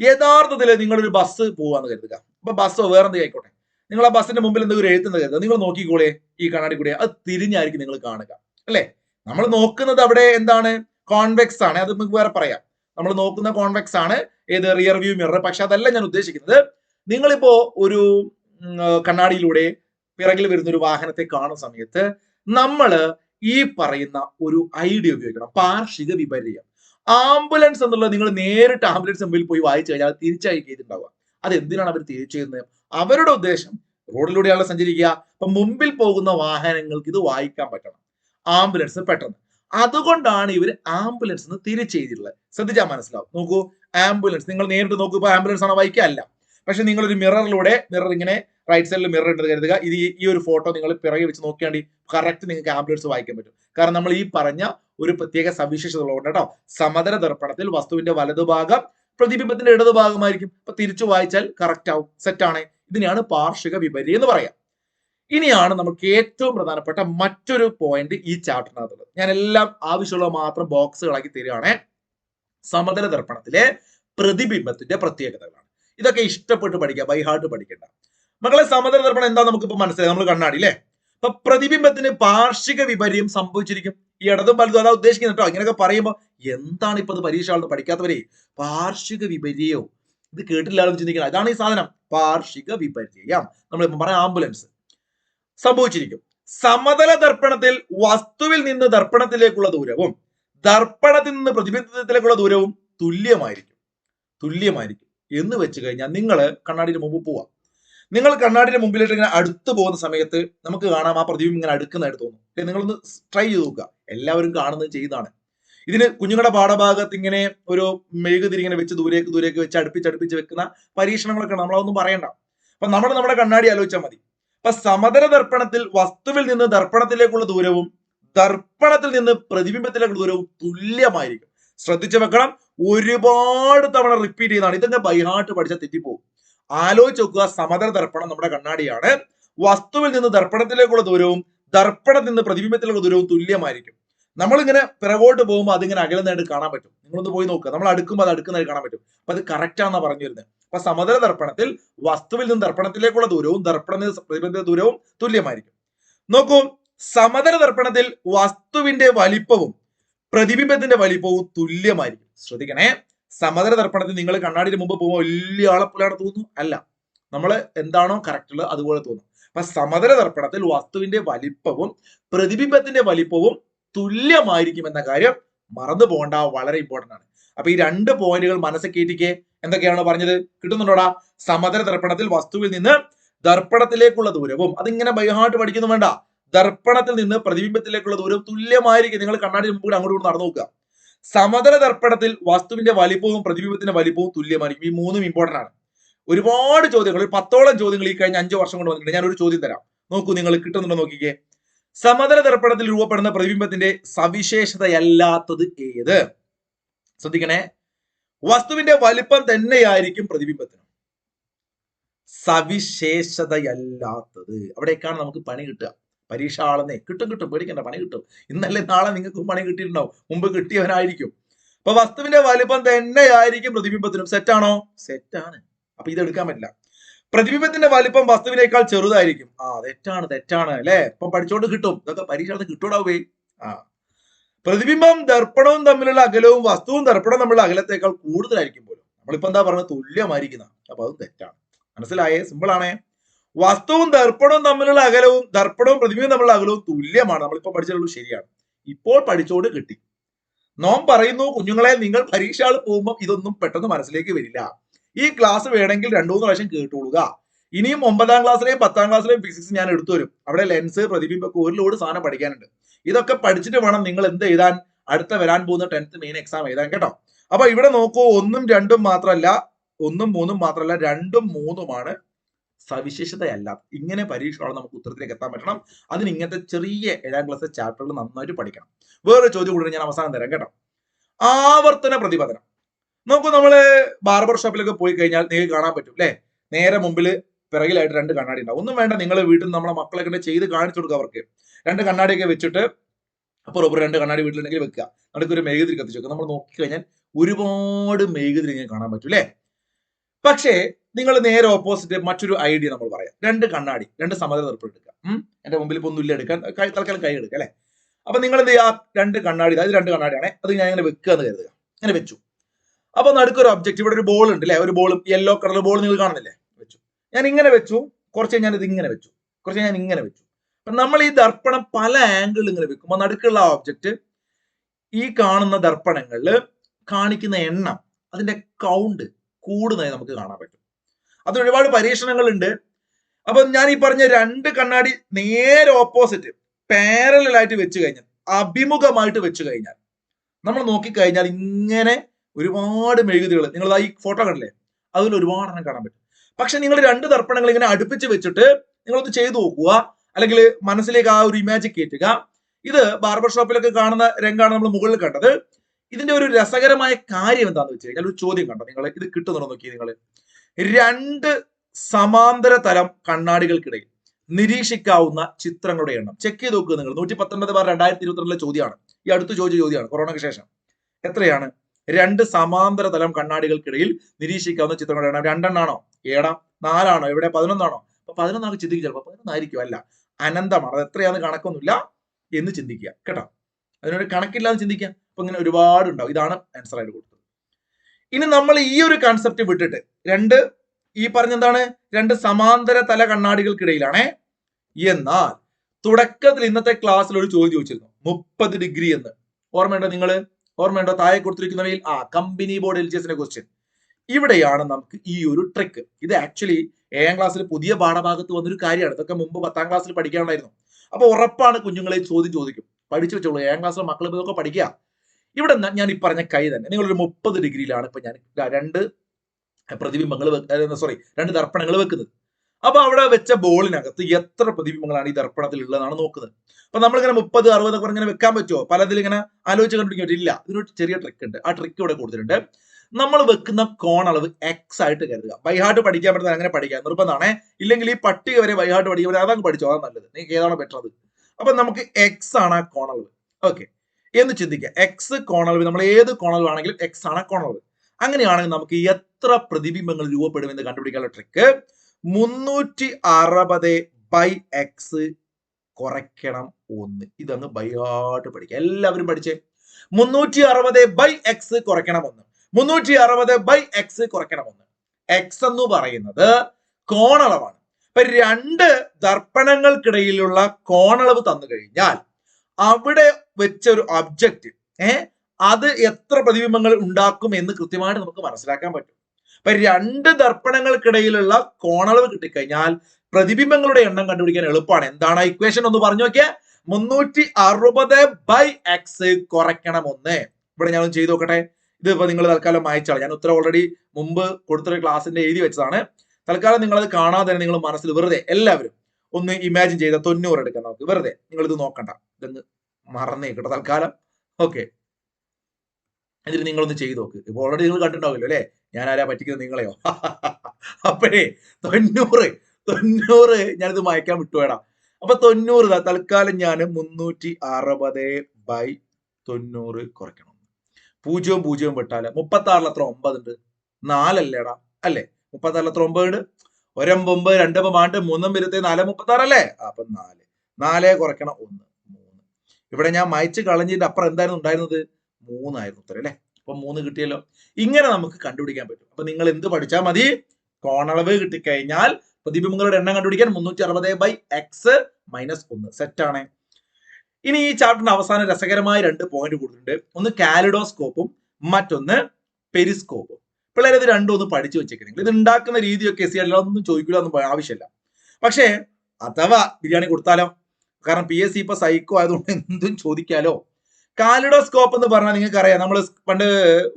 യഥാർത്ഥത്തിൽ നിങ്ങളൊരു ബസ് പോവാന്ന് കരുതുക. അപ്പൊ ബസ്സോ വേറെന്ത് ആയിക്കോട്ടെ? നിങ്ങൾ ആ ബസ്സിന്റെ മുമ്പിൽ എന്തെങ്കിലും എഴുത്തുന്നത് കരുതുക. നിങ്ങൾ നോക്കിക്കോളെ ഈ കണ്ണാടി കൂടെ. അത് തിരിഞ്ഞായിരിക്കും നിങ്ങൾ കാണുക. അല്ലെ? നമ്മൾ നോക്കുന്നത് അവിടെ എന്താണ്? കോൺവെക്സ് ആണ്. അത് നമുക്ക് വേറെ പറയാം. നമ്മൾ നോക്കുന്ന കോൺവെക്സ് ആണ്. ഏത് റിയർ വ്യൂ മിറർ പക്ഷെ അതല്ല ഞാൻ ഉദ്ദേശിക്കുന്നത്. നിങ്ങളിപ്പോ ഒരു കണ്ണാടിയിലൂടെ പിറകിൽ വരുന്ന ഒരു വാഹനത്തെ കാണുന്ന സമയത്ത് നമ്മൾ ഈ പറയുന്ന ഒരു ഐഡിയ ഉപയോഗിക്കണം. പാർഷിക വിപര്യം. ആംബുലൻസ് എന്നുള്ളത് നിങ്ങൾ നേരിട്ട് ആംബുലൻസ് മുമ്പിൽ പോയി വായിച്ചു കഴിഞ്ഞാൽ തിരിച്ചയക്കുക ചെയ്തിട്ടുണ്ടാവുക. അത് എന്തിനാണ് അവർ തിരിച്ചു ചെയ്യുന്നത് അവരുടെ ഉദ്ദേശം റോഡിലൂടെയാണ് സഞ്ചരിക്കുക. അപ്പൊ മുമ്പിൽ പോകുന്ന വാഹനങ്ങൾക്ക് ഇത് വായിക്കാൻ പറ്റണം. ആംബുലൻസ് പെട്ടെന്ന്. അതുകൊണ്ടാണ് ഇവർ ആംബുലൻസ് തിരിച്ചെഴുതിയിട്ടുള്ളത് ശ്രദ്ധിച്ചാൽ മനസ്സിലാവും. നോക്കൂ ആംബുലൻസ്. നിങ്ങൾ നേരിട്ട് നോക്കൂ ഇപ്പൊ ആംബുലൻസ് ആണോ വായിക്കുക അല്ല. പക്ഷെ നിങ്ങൾ ഒരു മിററിലൂടെ മിറർ ഇങ്ങനെ റൈറ്റ് സൈഡിൽ മിറർ ഉണ്ടെന്ന് കരുതുക. ഇത് ഈ- ഈ ഒരു ഫോട്ടോ നിങ്ങൾ പിറകെ വെച്ച് നോക്കിയാണ്ട് കറക്റ്റ് നിങ്ങൾക്ക് ആംബുലൻസ് വായിക്കാൻ പറ്റും. കാരണം നമ്മൾ ഈ പറഞ്ഞ ഒരു പ്രത്യേക സവിശേഷത ഉള്ളതുകൊണ്ട് കേട്ടോ സമതല ദർപ്പണത്തിൽ വസ്തുവിന്റെ വലതുഭാഗം പ്രതിബിംബത്തിന്റെ ഇടതുഭാഗമായിരിക്കും അപ്പൊ തിരിച്ചു വായിച്ചാൽ കറക്റ്റ് ആവും. സെറ്റ് ആണ്. ഇതിനെയാണ് പാർഷിക വിപരി എന്ന് പറയാം. ഇനിയാണ് നമുക്ക് ഏറ്റവും പ്രധാനപ്പെട്ട മറ്റൊരു പോയിന്റ് ഈ ചാപ്റ്ററിനകത്തുള്ളത് ഞാൻ എല്ലാം ആവശ്യമുള്ള മാത്രം ബോക്സുകളാക്കി തരികയാണേ. സമതല ദർപ്പണത്തിലെ പ്രതിബിംബത്തിന്റെ പ്രത്യേകതകളാണ്. ഇതൊക്കെ ഇഷ്ടപ്പെട്ട് പഠിക്കുക ബൈ ഹാർട്ട് പഠിക്കേണ്ട. മക്കളെ സമതല ദർപ്പണം എന്താ നമുക്ക് ഇപ്പൊ മനസ്സിലായി. നമ്മൾ കണ്ണാടി അല്ലേ അപ്പൊ പ്രതിബിംബത്തിന് പാർഷിക വിപര്യം സംഭവിച്ചിരിക്കും. ഈ ഇടതും വലുതും അതാ ഉദ്ദേശിക്കുന്നത് കേട്ടോ ഇങ്ങനെയൊക്കെ പറയുമ്പോൾ എന്താണ് ഇപ്പൊ അത് പരീക്ഷ ആളുടെ പഠിക്കാത്തവരെ? പാർഷിക വിപര്യവും. ഇത് കേട്ടില്ലാന്ന് ചിന്തിക്കണം അതാണ് ഈ സാധനം. പാർഷിക വിപര്യം. നമ്മളിപ്പോ പറയാം ആംബുലൻസ്. സംഭവിച്ചിരിക്കും. സമതല ദർപ്പണത്തിൽ വസ്തുവിൽ നിന്ന് ദർപ്പണത്തിലേക്കുള്ള ദൂരവും ദർപ്പണത്തിൽ നിന്ന് പ്രതിബിംബത്തിലേക്കുള്ള ദൂരവും തുല്യമായിരിക്കും. തുല്യമായിരിക്കും. എന്ന് വെച്ച് കഴിഞ്ഞാൽ നിങ്ങൾ കണ്ണാടിയുടെ മുമ്പ് പോവാം. നിങ്ങൾ കണ്ണാടിയുടെ മുമ്പിലേക്ക് ഇങ്ങനെ അടുത്ത് പോകുന്ന സമയത്ത് നമുക്ക് കാണാം ആ പ്രതിബിംബം ഇങ്ങനെ അടുക്കുന്നതായിട്ട് തോന്നും. നിങ്ങളൊന്ന് ട്രൈ ചെയ്ത് നോക്കുക. എല്ലാവരും കാണുന്നത് ചെയ്യുന്നതാണ് ഇതിന് കുഞ്ഞുങ്ങളുടെ പാഠഭാഗത്ത് ഇങ്ങനെ ഒരു മെഴുകുതിരി ഇങ്ങനെ വെച്ച് ദൂരേക്ക് ദൂരേക്ക് വെച്ച് അടുപ്പിച്ച് അടുപ്പിച്ച് വെക്കുന്ന പരീക്ഷണങ്ങളൊക്കെ. നമ്മളതൊന്നും പറയണ്ട. അപ്പൊ നമ്മൾ നമ്മുടെ കണ്ണാടി ആലോചിച്ചാൽ മതി. അപ്പൊ സമതല ദർപ്പണത്തിൽ വസ്തുവിൽ നിന്ന് ദർപ്പണത്തിലേക്കുള്ള ദൂരവും ദർപ്പണത്തിൽ നിന്ന് പ്രതിബിംബത്തിലേക്കുള്ള ദൂരവും തുല്യമായിരിക്കും. ശ്രദ്ധിച്ചു വെക്കണം. ഒരുപാട് തവണ റിപ്പീറ്റ് ചെയ്യുന്നതാണ്. ഇതൊക്കെ ബൈഹാർട്ട് പഠിച്ചാൽ തെറ്റിപ്പോകും ആലോചിച്ച് നോക്കുക. സമതല ദർപ്പണം നമ്മുടെ കണ്ണാടിയാണ്. വസ്തുവിൽ നിന്ന് ദർപ്പണത്തിലേക്കുള്ള ദൂരവും ദർപ്പണത്തിൽ നിന്ന് പ്രതിബിംബത്തിലേക്കുള്ള ദൂരവും തുല്യമായിരിക്കും. നമ്മളിങ്ങനെ പിറകോട്ട് പോകുമ്പോൾ അതിങ്ങനെ അകലുന്നതായിട്ട് കാണാൻ പറ്റും. നിങ്ങളൊന്ന് പോയി നോക്കുക നമ്മൾ അടുക്കുമ്പോൾ അത് അടുക്കുന്നതായിട്ട് കാണാൻ പറ്റും. അപ്പൊ അത് കറക്റ്റ് ആണെന്നാ പറഞ്ഞു വരുന്നത് അപ്പൊ സമതല ദർപ്പണത്തിൽ വസ്തുവിൽ നിന്ന് ദർപ്പണത്തിലേക്കുള്ള ദൂരവും ദർപ്പണത്തിൽ നിന്ന് ദൂരവും തുല്യമായിരിക്കും. നോക്കൂ സമതല ദർപ്പണത്തിൽ വസ്തുവിന്റെ വലിപ്പവും പ്രതിബിംബത്തിന്റെ വലിപ്പവും തുല്യമായിരിക്കും. ശ്രദ്ധിക്കണേ. സമതല ദർപ്പണത്തിൽ നിങ്ങൾ കണ്ണാടിന് മുമ്പ് പോകുമ്പോൾ വലിയ ആളെ പോലെയാണ് തോന്നുന്നു അല്ല. നമ്മൾ എന്താണോ കറക്റ്റ് ഉള്ളത് അതുപോലെ തോന്നും. അപ്പൊ സമതല ദർപ്പണത്തിൽ വസ്തുവിന്റെ വലിപ്പവും പ്രതിബിംബത്തിന്റെ വലിപ്പവും തുല്യമായിരിക്കും എന്ന കാര്യം മറന്നു പോകേണ്ട വളരെ ഇമ്പോർട്ടന്റ് ആണ്. അപ്പൊ ഈ രണ്ട് പോയിന്റുകൾ മനസ്സിൽ കയറ്റിക്ക് എന്തൊക്കെയാണ് പറഞ്ഞത്? കിട്ടുന്നുണ്ടോടാ? സമതല ദർപ്പണത്തിൽ വസ്തുവിൽ നിന്ന് ദർപ്പണത്തിലേക്കുള്ള ദൂരവും. അതിങ്ങനെ ബൈഹാർട്ട് പഠിക്കുന്നു വേണ്ട. ദർപ്പണത്തിൽ നിന്ന് പ്രതിബിംബത്തിലേക്കുള്ള ദൂരവും തുല്യമായിരിക്കും. നിങ്ങൾ കണ്ണാടി മുമ്പ് അങ്ങോട്ട് നടന്നു നോക്കുക. സമതല ദർപ്പണത്തിൽ വസ്തുവിന്റെ വലിപ്പവും പ്രതിബിംബത്തിന്റെ വലിപ്പവും തുല്യമായിരിക്കും. ഈ മൂന്നും ഇമ്പോർട്ടന്റ് ആണ്. ഒരുപാട് ചോദ്യങ്ങൾ പത്തോളം ചോദ്യങ്ങൾ ഈ കഴിഞ്ഞ അഞ്ചു വർഷം കൊണ്ട് വന്നിട്ടുണ്ട്. ഞാൻ ഒരു ചോദ്യം തരാം. നോക്കൂ നിങ്ങൾ കിട്ടുന്നുണ്ടോ നോക്കിക്കേ. സമതല ദർപ്പണത്തിൽ രൂപപ്പെടുന്ന പ്രതിബിംബത്തിന്റെ സവിശേഷതയല്ലാത്തത് ഏത്? ശ്രദ്ധിക്കണേ. വസ്തുവിന്റെ വലിപ്പം തന്നെയായിരിക്കും പ്രതിബിംബത്തിന്. സവിശേഷതയല്ലാത്തത്. അവിടേക്കാണ് നമുക്ക് പണി കിട്ടുക. പരീക്ഷ ആളെന്നേ കിട്ടും കിട്ടും പേടിക്കണ്ട പണി കിട്ടും. ഇന്നല്ലേ നാളെ നിങ്ങൾക്ക് പണി കിട്ടിയിട്ടുണ്ടാവും. മുമ്പ് കിട്ടിയവനായിരിക്കും. അപ്പൊ വസ്തുവിന്റെ വലിപ്പം തന്നെയായിരിക്കും പ്രതിബിംബത്തിനും. സെറ്റാണോ സെറ്റാണ് അപ്പൊ ഇത് എടുക്കാൻ പറ്റില്ല. പ്രതിബിംബത്തിന്റെ വലിപ്പം വസ്തുവിനേക്കാൾ ചെറുതായിരിക്കും. ആ തെറ്റാണ് തെറ്റാണ് അല്ലെ? ഇപ്പൊ പഠിച്ചോണ്ട് കിട്ടും. ഇതൊക്കെ പരീക്ഷ കിട്ടൂടാവേ ആ. പ്രതിബിംബം ദർപ്പണവും തമ്മിലുള്ള അകലവും വസ്തുവും ദർപ്പണവും തമ്മിലുള്ള അകലത്തേക്കാൾ കൂടുതലായിരിക്കും പോലും. നമ്മളിപ്പോ എന്താ പറഞ്ഞത്? തുല്യമായിരിക്കുന്ന. അപ്പൊ അതും തെറ്റാണ്. മനസ്സിലായേ? സിമ്പിൾ ആണേ. വസ്തുവും ദർപ്പണവും തമ്മിലുള്ള അകലവും ദർപ്പണവും പ്രതിബിംബവും തമ്മിലുള്ള അകലവും തുല്യമാണ്. നമ്മളിപ്പോ പഠിച്ചുള്ളൂ ശരിയാണ്. ഇപ്പോൾ പഠിച്ചോണ്ട് കിട്ടി. നോം പറയുന്നു കുഞ്ഞുങ്ങളെ നിങ്ങൾ പരീക്ഷകൾ പോകുമ്പോൾ ഇതൊന്നും പെട്ടെന്ന് മനസ്സിലേക്ക് വരില്ല. ഈ ക്ലാസ് വേണമെങ്കിൽ രണ്ടു മൂന്ന് പ്രാവശ്യം കേട്ടോളുക. ഇനിയും ഒമ്പതാം ക്ലാസ്സിലെയും പത്താം ക്ലാസ്സിലെയും ഫിസിക്സ് ഞാൻ എടുത്തു വരും. അവിടെ ലെൻസ് പ്രതിബിംബൊക്കെ ഒരു ലോഡ് സാധനം പഠിക്കാനുണ്ട്. ഇതൊക്കെ പഠിച്ചിട്ട് വേണം നിങ്ങൾ എന്ത് എഴുതാൻ? അടുത്ത വരാൻ പോകുന്ന ടെൻത്ത് മെയിൻ എക്സാം എഴുതാൻ കേട്ടോ. അപ്പൊ ഇവിടെ നോക്കൂ ഒന്നും രണ്ടും മാത്രമല്ല ഒന്നും മൂന്നും മാത്രമല്ല രണ്ടും മൂന്നുമാണ് സവിശേഷതയല്ല. ഇങ്ങനെ പരീക്ഷകളാണ് നമുക്ക് ഉത്തരത്തിലേക്ക് എത്താൻ പറ്റണം. അതിന് ഇങ്ങനത്തെ ചെറിയ ഏഴാം ക്ലാസ് ചാപ്റ്ററുകൾ നന്നായിട്ട് പഠിക്കണം. വേറൊരു ചോദ്യം കൂടി ഞാൻ അവസാനം തരാം കേട്ടോ. ആവർത്തന പ്രതിപദനം. നോക്കൂ നമ്മൾ ബാർബർ ഷോപ്പിലൊക്കെ പോയി കഴിഞ്ഞാൽ നിങ്ങൾക്ക് കാണാൻ പറ്റും അല്ലെ നേരെ മുമ്പിൽ പിറകിലായിട്ട് രണ്ട് കണ്ണാടി ഉണ്ടാവും. ഒന്നും വേണ്ട നിങ്ങൾ വീട്ടിൽ നിന്ന് നമ്മളെ മക്കളെ കണ്ട് ചെയ്ത് കാണിച്ചു കൊടുക്കുക അവർക്ക്. രണ്ട് കണ്ണാടിയൊക്കെ വെച്ചിട്ട് അപ്പുറം ഇപ്പുറം രണ്ട് കണ്ണാടി വീട്ടിലുണ്ടെങ്കിൽ വെക്കുക. നമുക്ക് ഒരു മെഴുകുതിരി കത്തിച്ചു വെക്കുക. നമ്മൾ നോക്കി കഴിഞ്ഞാൽ ഒരുപാട് മെഴുകുതിരി ഇങ്ങനെ കാണാൻ പറ്റും അല്ലേ പക്ഷേ നിങ്ങൾ നേരെ ഓപ്പോസിറ്റ് മറ്റൊരു ഐഡിയ നമ്മൾ പറയാം. രണ്ട് കണ്ണാടി രണ്ട് സമതല നിർപ്പ് എടുക്കുക. എന്റെ മുമ്പിൽ ഇപ്പൊ ഒന്നുമില്ല എടുക്കാൻ തൽക്കാലം കൈ എടുക്കുക അല്ലെ അപ്പൊ നിങ്ങൾ എന്ത് ചെയ്യുക? രണ്ട് കണ്ണാടി അതായത് രണ്ട് കണ്ണാടിയാണ് അത് ഞാൻ ഇങ്ങനെ വെക്കുക എന്ന് കരുതുക. ഇങ്ങനെ വെച്ചു. അപ്പൊ നടുക്കൊരു ഒബ്ജക്റ്റ് ഇവിടെ ഒരു ബോൾ ഉണ്ട് അല്ലെ ഒരു ബോളും യെല്ലോ കളർ ബോൾ നിങ്ങൾ കാണുന്നില്ലേ? വെച്ചു. ഞാൻ ഇങ്ങനെ വെച്ചു. കുറച്ച് ഞാൻ ഇത് ഇങ്ങനെ വെച്ചു. കുറച്ച് ഞാൻ ഇങ്ങനെ വെച്ചു. അപ്പൊ നമ്മൾ ഈ ദർപ്പണം പല ആംഗിളിൽ ഇങ്ങനെ വെക്കുമ്പോൾ നടുക്കുള്ള ഒബ്ജക്റ്റ് ഈ കാണുന്ന ദർപ്പണങ്ങളിൽ കാണിക്കുന്ന എണ്ണം അതിന്റെ കൗണ്ട് കൂടുന്നതായി നമുക്ക് കാണാൻ പറ്റും. അത് ഒരുപാട് പരീക്ഷണങ്ങളുണ്ട്. അപ്പൊ ഞാൻ ഈ പറഞ്ഞ രണ്ട് കണ്ണാടി നേരെ ഓപ്പോസിറ്റ് പാരലായിട്ട് വെച്ച് കഴിഞ്ഞാൽ അഭിമുഖമായിട്ട് വെച്ച് കഴിഞ്ഞാൽ നമ്മൾ നോക്കിക്കഴിഞ്ഞാൽ ഇങ്ങനെ ഒരുപാട് മെഴുകുതികൾ നിങ്ങൾ ഈ ഫോട്ടോ കണ്ടില്ലേ? അതിൽ ഒരുപാട് എണ്ണം കാണാൻ പറ്റും. പക്ഷെ നിങ്ങൾ രണ്ട് ദർപ്പണങ്ങൾ ഇങ്ങനെ അടുപ്പിച്ച് വെച്ചിട്ട് നിങ്ങളൊന്ന് ചെയ്തു നോക്കുക. അല്ലെങ്കിൽ മനസ്സിലേക്ക് ആ ഒരു ഇമേജ് കയറ്റുക ഇത് ബാർബർ ഷോപ്പിലൊക്കെ കാണുന്ന രംഗമാണ് നമ്മൾ മുകളിൽ കണ്ടത്. ഇതിന്റെ ഒരു രസകരമായ കാര്യം എന്താണെന്ന് വെച്ച് കഴിഞ്ഞാൽ ഒരു ചോദ്യം കണ്ടോ? നിങ്ങൾ ഇത് കിട്ടുന്നുണ്ടോ നോക്കി നിങ്ങൾ രണ്ട് സമാന്തര തലം കണ്ണാടികൾക്കിടയിൽ നിരീക്ഷിക്കാവുന്ന ചിത്രങ്ങളുടെ എണ്ണം. ചെക്ക് ചെയ്ത് നോക്കുക നിങ്ങൾ. നൂറ്റി പത്തൊൻപത് ബാർ രണ്ടായിരത്തി ഇരുപത്തിരണ്ടിലെ ചോദ്യമാണ്. ഈ അടുത്ത് ചോദിച്ച ചോദ്യമാണ്. കൊറോണയ്ക്ക് ശേഷം. എത്രയാണ്? രണ്ട് സമാന്തര തലം കണ്ണാടികൾക്കിടയിൽ നിരീക്ഷിക്കാവുന്ന ചിത്രങ്ങളുടെ രണ്ടെണ്ണാണോ? ഏടാ നാലാണോ? എവിടെ? പതിനൊന്നാണോ? അപ്പൊ പതിനൊന്നാണ് ചിന്തിക്കുക ചിലപ്പോൾ പതിനൊന്നായിരിക്കും അല്ല. അനന്തമാണ്. അത് എത്രയാന്ന് കണക്കൊന്നുമില്ല എന്ന് ചിന്തിക്കുക. കേട്ടോ? അതിനൊരു കണക്കില്ലാന്ന് ചിന്തിക്കുക. അപ്പൊ ഇങ്ങനെ ഒരുപാട് ഉണ്ടാവും ഇതാണ് ആൻസർ ആയിട്ട് കൊടുത്തത്. ഇനി നമ്മൾ ഈ ഒരു കൺസെപ്റ്റ് വിട്ടിട്ട് രണ്ട് ഈ പറഞ്ഞ എന്താണ് രണ്ട് സമാന്തര തല കണ്ണാടികൾക്കിടയിലാണേ. എന്നാൽ തുടക്കത്തിൽ ഇന്നത്തെ ക്ലാസ്സിൽ ഒരു ചോദ്യം ചോദിച്ചിരുന്നു. മുപ്പത് ഡിഗ്രി എന്ന്. ഓർമ്മയുണ്ടോ നിങ്ങൾ ഓർമ്മയുണ്ടോ? താഴെ കൊടുത്തിരിക്കുന്നവയിൽ ആ company board L G question ഇവിടെയാണ് നമുക്ക് ഈ ഒരു ട്രിക്ക് ഇത് ആക്ച്വലി ഏഴാം ക്ലാസ്സിൽ പുതിയ പാഠഭാഗത്ത് വന്നൊരു കാര്യമാണ്. ഇതൊക്കെ മുമ്പ് പത്താം ക്ലാസ്സിൽ പഠിക്കാനുണ്ടായിരുന്നു. അപ്പൊ ഉറപ്പാണ് കുഞ്ഞുങ്ങളെ ചോദ്യം ചോദിക്കും. പഠിച്ചു വെച്ചോളൂ. ഏഴാം ക്ലാസ്സിലെ മക്കൾ ഇതൊക്കെ പഠിക്കുക. ഇവിടെ ഞാൻ ഈ പറഞ്ഞ കൈ തന്നെ. നിങ്ങളൊരു മുപ്പത് ഡിഗ്രിയിലാണ് ഇപ്പൊ ഞാൻ രണ്ട് പ്രതിബിംബങ്ങൾ സോറി രണ്ട് ദർപ്പണങ്ങൾ വെക്കുന്നത്. അപ്പൊ അവിടെ വെച്ച ബോളിനകത്ത് എത്ര പ്രതിബിംബങ്ങളാണ് ഈ ദർപ്പണത്തിൽ ഉള്ളതാണ് നോക്കുന്നത്. അപ്പൊ നമ്മളിങ്ങനെ മുപ്പത് അറുപത് ഒക്കെ ഇങ്ങനെ വെക്കാൻ പറ്റുമോ പലതിൽ ഇങ്ങനെ ആലോചിച്ച് കണ്ടുപിടിക്കാൻ ഇല്ല ഇതിനൊരു ചെറിയ ട്രിക്ക് ഉണ്ട്. ആ ട്രിക്ക് ഇവിടെ കൊടുത്തിട്ടുണ്ട്. നമ്മൾ വെക്കുന്ന കോൺ അളവ് എക്സ് ആയിട്ട് കരുതുക. ബൈഹാർട്ട് പഠിക്കാൻ പറ്റുന്ന അങ്ങനെ പഠിക്കാം. നിർബന്ധമാണ്. ഇല്ലെങ്കിൽ ഈ പട്ടിക വരെ ബൈഹാർട്ട് പഠിക്കാൻ പറ്റും അതങ്ങ് പഠിച്ചോ? അതാണ് നല്ലത്. നിങ്ങൾക്ക് ഏതാണ് ബെറ്റർ അത്? അപ്പൊ നമുക്ക് എക്സ് ആണ് ആ കോണളവ് ഓക്കെ എന്ന് ചിന്തിക്കുക. എക്സ് കോണളവ് നമ്മൾ ഏത് കോണളവ് ആണെങ്കിലും എക്സ് ആണ് കോണളവ് അങ്ങനെയാണെങ്കിൽ നമുക്ക് എത്ര പ്രതിബിംബങ്ങൾ രൂപപ്പെടുമെന്ന് കണ്ടുപിടിക്കാനുള്ള ട്രിക്ക് മുന്നൂറ്റി അറുപത് ബൈ എക്സ് കുറയ്ക്കണം ഒന്ന്. ഇതങ്ങ് ബൈഹാർട്ട് പഠിക്കുക. എല്ലാവരും പഠിച്ചേ. മുന്നൂറ്റി അറുപത് ബൈ എക്സ് കുറയ്ക്കണം ഒന്ന്. മുന്നൂറ്റി അറുപത് ബൈ എക്സ് കുറയ്ക്കണം ഒന്ന്. എക്സ് എന്ന് പറയുന്നത് കോണളവാണ്. ഇപ്പൊ രണ്ട് ദർപ്പണങ്ങൾക്കിടയിലുള്ള കോണളവ് തന്നു കഴിഞ്ഞാൽ അവിടെ വെച്ച ഒരു ഒബ്ജക്റ്റ് ഏഹ് അത് എത്ര പ്രതിബിംബങ്ങൾ ഉണ്ടാക്കും എന്ന് കൃത്യമായിട്ട് നമുക്ക് മനസ്സിലാക്കാൻ പറ്റും. ഇപ്പൊ രണ്ട് ദർപ്പണങ്ങൾക്കിടയിലുള്ള കോണളവ് കിട്ടിക്കഴിഞ്ഞാൽ പ്രതിബിംബങ്ങളുടെ എണ്ണം കണ്ടുപിടിക്കാൻ എളുപ്പമാണ്. എന്താണ് ഇക്വേഷൻ ഒന്ന് പറഞ്ഞു നോക്കിയ. മുന്നൂറ്റി അറുപത് ബൈ എക്സ് കുറയ്ക്കണം ഒന്ന്. ഇവിടെ ഞാൻ ചെയ്തു നോക്കട്ടെ. ഇത് ഇപ്പൊ നിങ്ങൾ തൽക്കാലം വായിച്ചാണ് ഞാൻ ഉത്തരം ഓൾറെഡി മുമ്പ് കൊടുത്തൊരു ക്ലാസ്സിന്റെ എഴുതി വെച്ചതാണ്. തൽക്കാലം നിങ്ങൾ അത് കാണാതെ നിങ്ങൾ മനസ്സിൽ വെറുതെ എല്ലാവരും ഒന്ന് ഇമാജിൻ ചെയ്ത തൊണ്ണൂറ് എടുക്കാം നമുക്ക്. വെറുതെ. നിങ്ങൾ ഇത് നോക്കണ്ട ഇതൊന്ന് മറന്നേക്കട്ടെ തൽക്കാലം. ഓക്കെ എന്നിട്ട് നിങ്ങളൊന്ന് ചെയ്തു നോക്ക്. ഇപ്പൊ ഓൾറെഡി നിങ്ങൾ കണ്ടിട്ടുണ്ടാവില്ലോ അല്ലേ? ഞാൻ ആരാ പറ്റിക്കുന്നത് നിങ്ങളെയോ? അപ്പോഴേ തൊണ്ണൂറ് തൊണ്ണൂറ് ഞാനിത് മായ്ക്കാൻ വിട്ടുവേടാ അപ്പൊ തൊണ്ണൂറ് തൽക്കാലം ഞാൻ മുന്നൂറ്റി അറുപത് ബൈ തൊണ്ണൂറ് കുറയ്ക്കണം. പൂജ്യവും പൂജ്യവും വിട്ടാൽ മുപ്പത്തി ആറിൽ അത്ര ഒമ്പത് ഉണ്ട്. നാലല്ലേടാ അല്ലേ? മുപ്പത്തി ആറിൽ അത്ര ഒമ്പത് ഉണ്ട്. ഒരമ്പൊമ്പത് രണ്ടൊമ്പത് ആണ്ട് മൂന്നും വരുത്തി നാല് മുപ്പത്തി അല്ലേ? അപ്പൊ നാല്. നാലേ കുറയ്ക്കണം ഒന്ന് മൂന്ന്. ഇവിടെ ഞാൻ മയച്ച് കളഞ്ഞതിന്റെ അപ്പുറം എന്തായിരുന്നു ഉണ്ടായിരുന്നത്? മൂന്നായിരുന്നു ഉത്തരം അല്ലേ അപ്പൊ മൂന്ന് കിട്ടിയല്ലോ. ഇങ്ങനെ നമുക്ക് കണ്ടുപിടിക്കാൻ പറ്റും. അപ്പൊ നിങ്ങൾ എന്ത് പഠിച്ചാൽ മതി? കോണളവ് കിട്ടിക്കഴിഞ്ഞാൽ പ്രതിബിംബങ്ങളുടെ എണ്ണം കണ്ടുപിടിക്കാൻ മുന്നൂറ്റി അറുപത് ബൈ എക്സ് മൈനസ് ഒന്ന്. സെറ്റ് ആണ്. ഇനി ഈ ചാപ്റ്ററിന്റെ അവസാനം രസകരമായ രണ്ട് പോയിന്റ് കൊടുത്തിട്ടുണ്ട്. ഒന്ന് കാലിഡോസ്കോപ്പും മറ്റൊന്ന് പെരിസ്കോപ്പും. പിള്ളേർ ഇത് രണ്ടും ഒന്ന് പഠിച്ചു വെച്ചേക്കുന്നു ഇത് ഉണ്ടാക്കുന്ന രീതിയൊക്കെ എസ് എല്ലാം ഒന്നും ചോദിക്കില്ല ആവശ്യമില്ല. പക്ഷേ അഥവാ ബിരിയാണി കൊടുത്താലോ? കാരണം പി എസ് സി ഇപ്പൊ സൈക്കോ ആയതുകൊണ്ട് എന്തും ചോദിക്കാലോ? കാലിഡോസ്കോപ്പ് എന്ന് പറഞ്ഞാൽ നിങ്ങൾക്ക് അറിയാം നമ്മൾ പണ്ട്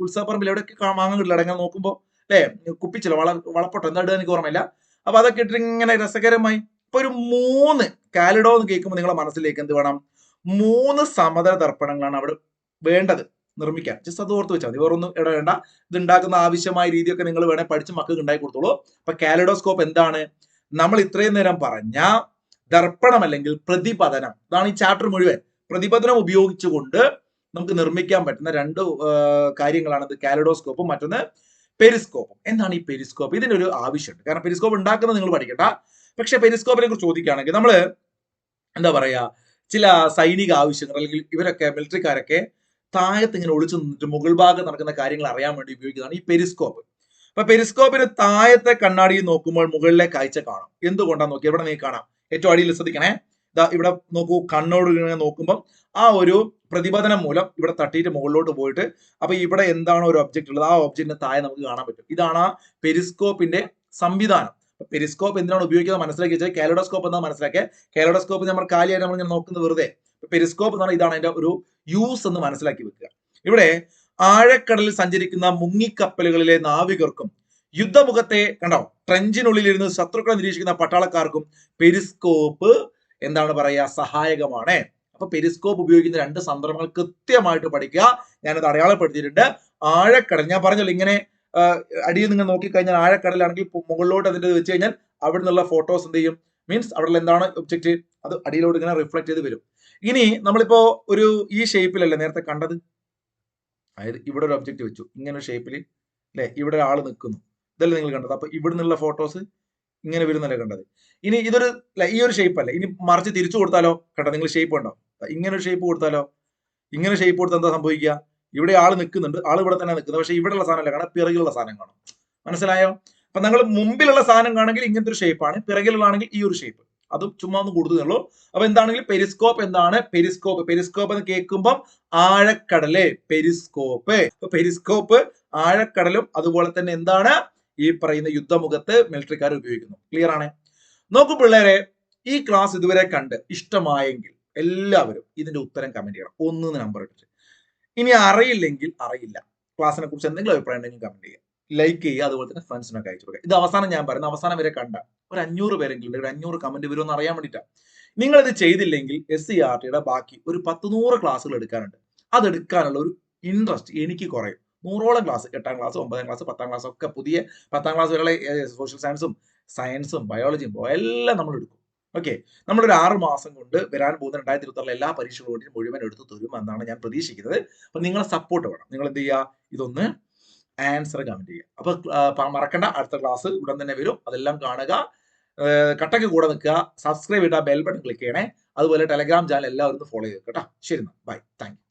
ഉത്സവപ്പറമ്പിൽ എവിടെയൊക്കെ വാങ്ങാൻ കിട്ടില്ല. അടങ്ങാൻ നോക്കുമ്പോൾ അല്ലേ? കുപ്പിച്ചില്ല വള വളപ്പൊട്ടം. എന്താ ഇടുക എനിക്ക് ഓർമ്മയില്ല. അപ്പൊ അതൊക്കെ ഇട്ടിട്ട് ഇങ്ങനെ രസകരമായി ഇപ്പൊ ഒരു മൂന്ന് കാലിഡോ എന്ന് കേൾക്കുമ്പോൾ നിങ്ങളെ മനസ്സിലേക്ക് എന്ത് വേണം? മൂന്ന് സമതല ദർപ്പണങ്ങളാണ് അവിടെ വേണ്ടത് നിർമ്മിക്കാൻ. ജസ്റ്റ് അത് ഓർത്ത് വെച്ചാൽ മതി. വേറൊന്നും ഇടവേണ്ട ഇത് ഉണ്ടാക്കുന്ന ആവശ്യമായ രീതിയൊക്കെ നിങ്ങൾ വേണേൽ പഠിച്ച് മക്കൾക്ക് ഉണ്ടാക്കി കൊടുത്തോളൂ. അപ്പൊ കാലിഡോസ്കോപ്പ് എന്താണ്? നമ്മൾ ഇത്രയും നേരം പറഞ്ഞ ദർപ്പണം അല്ലെങ്കിൽ പ്രതിപതനം. ഇതാണ് ഈ ചാപ്റ്റർ മുഴുവൻ. പ്രതിപതനം ഉപയോഗിച്ചുകൊണ്ട് നമുക്ക് നിർമ്മിക്കാൻ പറ്റുന്ന രണ്ട് കാര്യങ്ങളാണ് കാലഡോസ്കോപ്പും മറ്റൊന്ന് പെരിസ്കോപ്പും. എന്താണ് ഈ പെരിസ്കോപ്പ്? ഇതിനൊരു ആവശ്യമുണ്ട്. കാരണം പെരിസ്കോപ്പ് ഉണ്ടാക്കുന്നത് നിങ്ങൾ പഠിക്കണ്ട. പക്ഷെ പെരിസ്കോപ്പിനെ കുറിച്ച് ചോദിക്കുകയാണെങ്കിൽ നമ്മൾ എന്താ പറയാ ചില സൈനിക ആവശ്യങ്ങൾ അല്ലെങ്കിൽ ഇവരൊക്കെ മിലിറ്ററിക്കാരൊക്കെ താഴത്ത് ഇങ്ങനെ ഒളിച്ചു നിന്നിട്ട് മുകൾ ഭാഗം നടക്കുന്ന കാര്യങ്ങൾ അറിയാൻ വേണ്ടി ഉപയോഗിക്കുന്നതാണ് ഈ പെരിസ്കോപ്പ്. അപ്പൊ പെരിസ്കോപ്പിന് താഴത്തെ കണ്ണാടിയിൽ നോക്കുമ്പോൾ മുകളിലെ കാഴ്ച കാണാം. എന്തുകൊണ്ടാന്ന് നോക്കി എവിടെ നീ കാണാം. ഏറ്റവും അടിയിൽ ശ്രദ്ധിക്കണേ. ഇതാ ഇവിടെ നോക്കൂ കണ്ണോട് ഇങ്ങനെ നോക്കുമ്പോൾ ആ ഒരു പ്രതിപതനം മൂലം ഇവിടെ തട്ടിയിട്ട് മുകളിലോട്ട് പോയിട്ട് അപ്പൊ ഇവിടെ എന്താണ് ഒരു ഒബ്ജക്റ്റ് ഉള്ളത്? ആ ഒബ്ജക്റ്റിന് താഴെ നമുക്ക് കാണാൻ പറ്റും. ഇതാണ് ആ പെരിസ്കോപ്പിന്റെ സംവിധാനം. പെരിസ്കോപ്പ് എന്തിനാണ് ഉപയോഗിക്കുന്നത്? മനസ്സിലാക്കി വെച്ചാൽ കാലോഡോസ്കോപ്പ് എന്നാ മനസ്സിലാക്കിയ കാലോഡോസ്കോപ്പ് നമ്മൾ കാലിയായിട്ട് നമ്മൾ നോക്കുന്നത് വെറുതെ. പെരിസ്കോപ്പ് എന്ന് പറഞ്ഞാൽ ഇതാണ് അതിന്റെ ഒരു യൂസ് എന്ന് മനസ്സിലാക്കി വെക്കുക. ഇവിടെ ആഴക്കടലിൽ സഞ്ചരിക്കുന്ന മുങ്ങിക്കപ്പലുകളിലെ നാവികർക്കും യുദ്ധമുഖത്തെ കണ്ടോ? ട്രെഞ്ചിനുള്ളിൽ ഇരുന്ന് ശത്രുക്കളെ നിരീക്ഷിക്കുന്ന പട്ടാളക്കാർക്കും പെരിസ്കോപ്പ് എന്താണ് പറയുക സഹായകമാണ്. അപ്പൊ പെരിസ്കോപ്പ് ഉപയോഗിക്കുന്ന രണ്ട് സന്ദർഭങ്ങൾ കൃത്യമായിട്ട് പഠിക്കുക. ഞാനത് അടയാളപ്പെടുത്തിയിട്ടുണ്ട്. ആഴക്കടൽ ഞാൻ പറഞ്ഞല്ലോ ഇങ്ങനെ അടിയിൽ നിങ്ങൾ നോക്കിക്കഴിഞ്ഞാൽ ആഴക്കടലാണെങ്കിൽ മുകളിലോട്ട് അതിന്റെ വെച്ച് കഴിഞ്ഞാൽ അവിടെ നിന്നുള്ള ഫോട്ടോസ് എന്ത് ചെയ്യും? മീൻസ് അവിടെ എന്താണ് ഒബ്ജക്റ്റ് അത് അടിയിലോട്ട് ഇങ്ങനെ റിഫ്ലക്ട് ചെയ്ത് വരും. ഇനി നമ്മളിപ്പോ ഒരു ഈ ഷേപ്പിലല്ലേ നേരത്തെ കണ്ടത്? അതായത് ഇവിടെ ഒരു ഒബ്ജക്റ്റ് വെച്ചു. ഇങ്ങനെ ഷേപ്പിൽ അല്ലെ ഇവിടെ ഒരാൾ നിൽക്കുന്നു. ഇതല്ലേ നിങ്ങൾ കണ്ടത്? അപ്പൊ ഇവിടെ നിന്നുള്ള ഫോട്ടോസ് ഇങ്ങനെ വരുന്നല്ലേ കണ്ടത്. ഇനി ഇതൊരു ഈ ഒരു ഷേപ്പ് അല്ലേ. ഇനി മറിച്ച് തിരിച്ചു കൊടുത്താലോ? കേട്ടോ നിങ്ങൾ ഷേപ്പ് ഉണ്ടോ ഇങ്ങനെ ഒരു ഷേപ്പ് കൊടുത്താലോ? ഇങ്ങനെ ഷേപ്പ് കൊടുത്താൽ എന്താ സംഭവിക്കുക? ഇവിടെ ആൾ നിൽക്കുന്നുണ്ട്. ആൾ ഇവിടെ തന്നെ നിൽക്കുന്നത്. പക്ഷെ സാധനം അല്ല കാണാം പിറകിലുള്ള സാധനം കാണും. മനസ്സിലായോ? അപ്പൊ നിങ്ങൾ മുമ്പിലുള്ള സാധനം കാണെങ്കിൽ ഇങ്ങനത്തെ ഒരു ഷേപ്പാണ് പിറകിലുള്ളതാണെങ്കിൽ ഈ ഒരു ഷേപ്പ് അതും ചുമ്മാ ഒന്ന് കൂടുതലുള്ളൂ അപ്പൊ എന്താണെങ്കിലും പെരിസ്കോപ്പ് എന്താണ്? പെരിസ്കോപ്പ് പെരിസ്കോപ്പ് എന്ന് കേൾക്കുമ്പം ആഴക്കടൽ. പെരിസ്കോപ്പ് പെരിസ്കോപ്പ് ആഴക്കടലും അതുപോലെ തന്നെ എന്താണ്? ഈ പറയുന്ന യുദ്ധമുഖത്ത് മിലിറ്ററിക്കാർ ഉപയോഗിക്കുന്നു. ക്ലിയർ ആണ്? നോക്കൂ പിള്ളേരെ ഈ ക്ലാസ് ഇതുവരെ കണ്ട് ഇഷ്ടമായെങ്കിൽ എല്ലാവരും ഇതിന്റെ ഉത്തരം കമന്റ് ചെയ്യണം. ഒന്ന് നമ്പർ ഇട്ടിട്ട്. ഇനി അറിയില്ലെങ്കിൽ അറിയില്ല. ക്ലാസ്സിനെ കുറിച്ച് എന്തെങ്കിലും അഭിപ്രായം ഉണ്ടെങ്കിൽ കമന്റ് ചെയ്യുക ലൈക്ക് ചെയ്യുക അതുപോലെ തന്നെ ഫ്രണ്ട്സിനൊക്കെ അയച്ചു കൊടുക്കുക. ഇത് അവസാനം ഞാൻ പറയുന്നത് അവസാനം വരെ കണ്ട ഒരു അഞ്ഞൂറ് പേരെങ്കിലും ഒരു അഞ്ഞൂറ് കമന്റ് വരുമെന്ന് അറിയാൻ വേണ്ടിയിട്ടാണ് നിങ്ങൾ ഇത് ചെയ്തില്ലെങ്കിൽ എസ് സി ആർ ടിയുടെ ബാക്കി ഒരു പത്ത് നൂറ് ക്ലാസ്സുകൾ എടുക്കാനുണ്ട്. അതെടുക്കാനുള്ള ഒരു ഇൻട്രസ്റ്റ് എനിക്ക് കുറയും. നൂറോളം ക്ലാസ് എട്ടാം ക്ലാസ് ഒമ്പതാം ക്ലാസ് പത്താം ക്ലാസ് ഒക്കെ പുതിയ പത്താം ക്ലാസ് വരെയുള്ള സോഷ്യൽ സയൻസും സയൻസും ബയോളജിയും എല്ലാം നമ്മൾ എടുക്കും. ഓക്കെ നമ്മളൊരു ആറ് മാസം കൊണ്ട് വരാൻ പോകുന്ന രണ്ടായിരത്തി ഇരുപത്തി എല്ലാ പരീക്ഷകളും മുഴുവൻ എടുത്തു തരും എന്നാണ് ഞാൻ പ്രതീക്ഷിക്കുന്നത്. അപ്പൊ നിങ്ങളെ സപ്പോർട്ട് വേണം. നിങ്ങൾ എന്ത് ചെയ്യുക? ഇതൊന്ന് ആൻസർ കമന്റ് ചെയ്യുക. അപ്പൊ മറക്കണ്ട. അടുത്ത ക്ലാസ് ഉടൻ തന്നെ വരും. അതെല്ലാം കാണുക. കട്ടയ്ക്ക് കൂടെ നിൽക്കുക. സബ്സ്ക്രൈബ് ചെയ്താൽ ബെൽ ബട്ടൺ ക്ലിക്ക് ചെയ്യണേ. അതുപോലെ ടെലഗ്രാം ചാനൽ എല്ലാവരും ഫോളോ ചെയ്തു കേട്ടോ. ശരി ബൈ താങ്ക്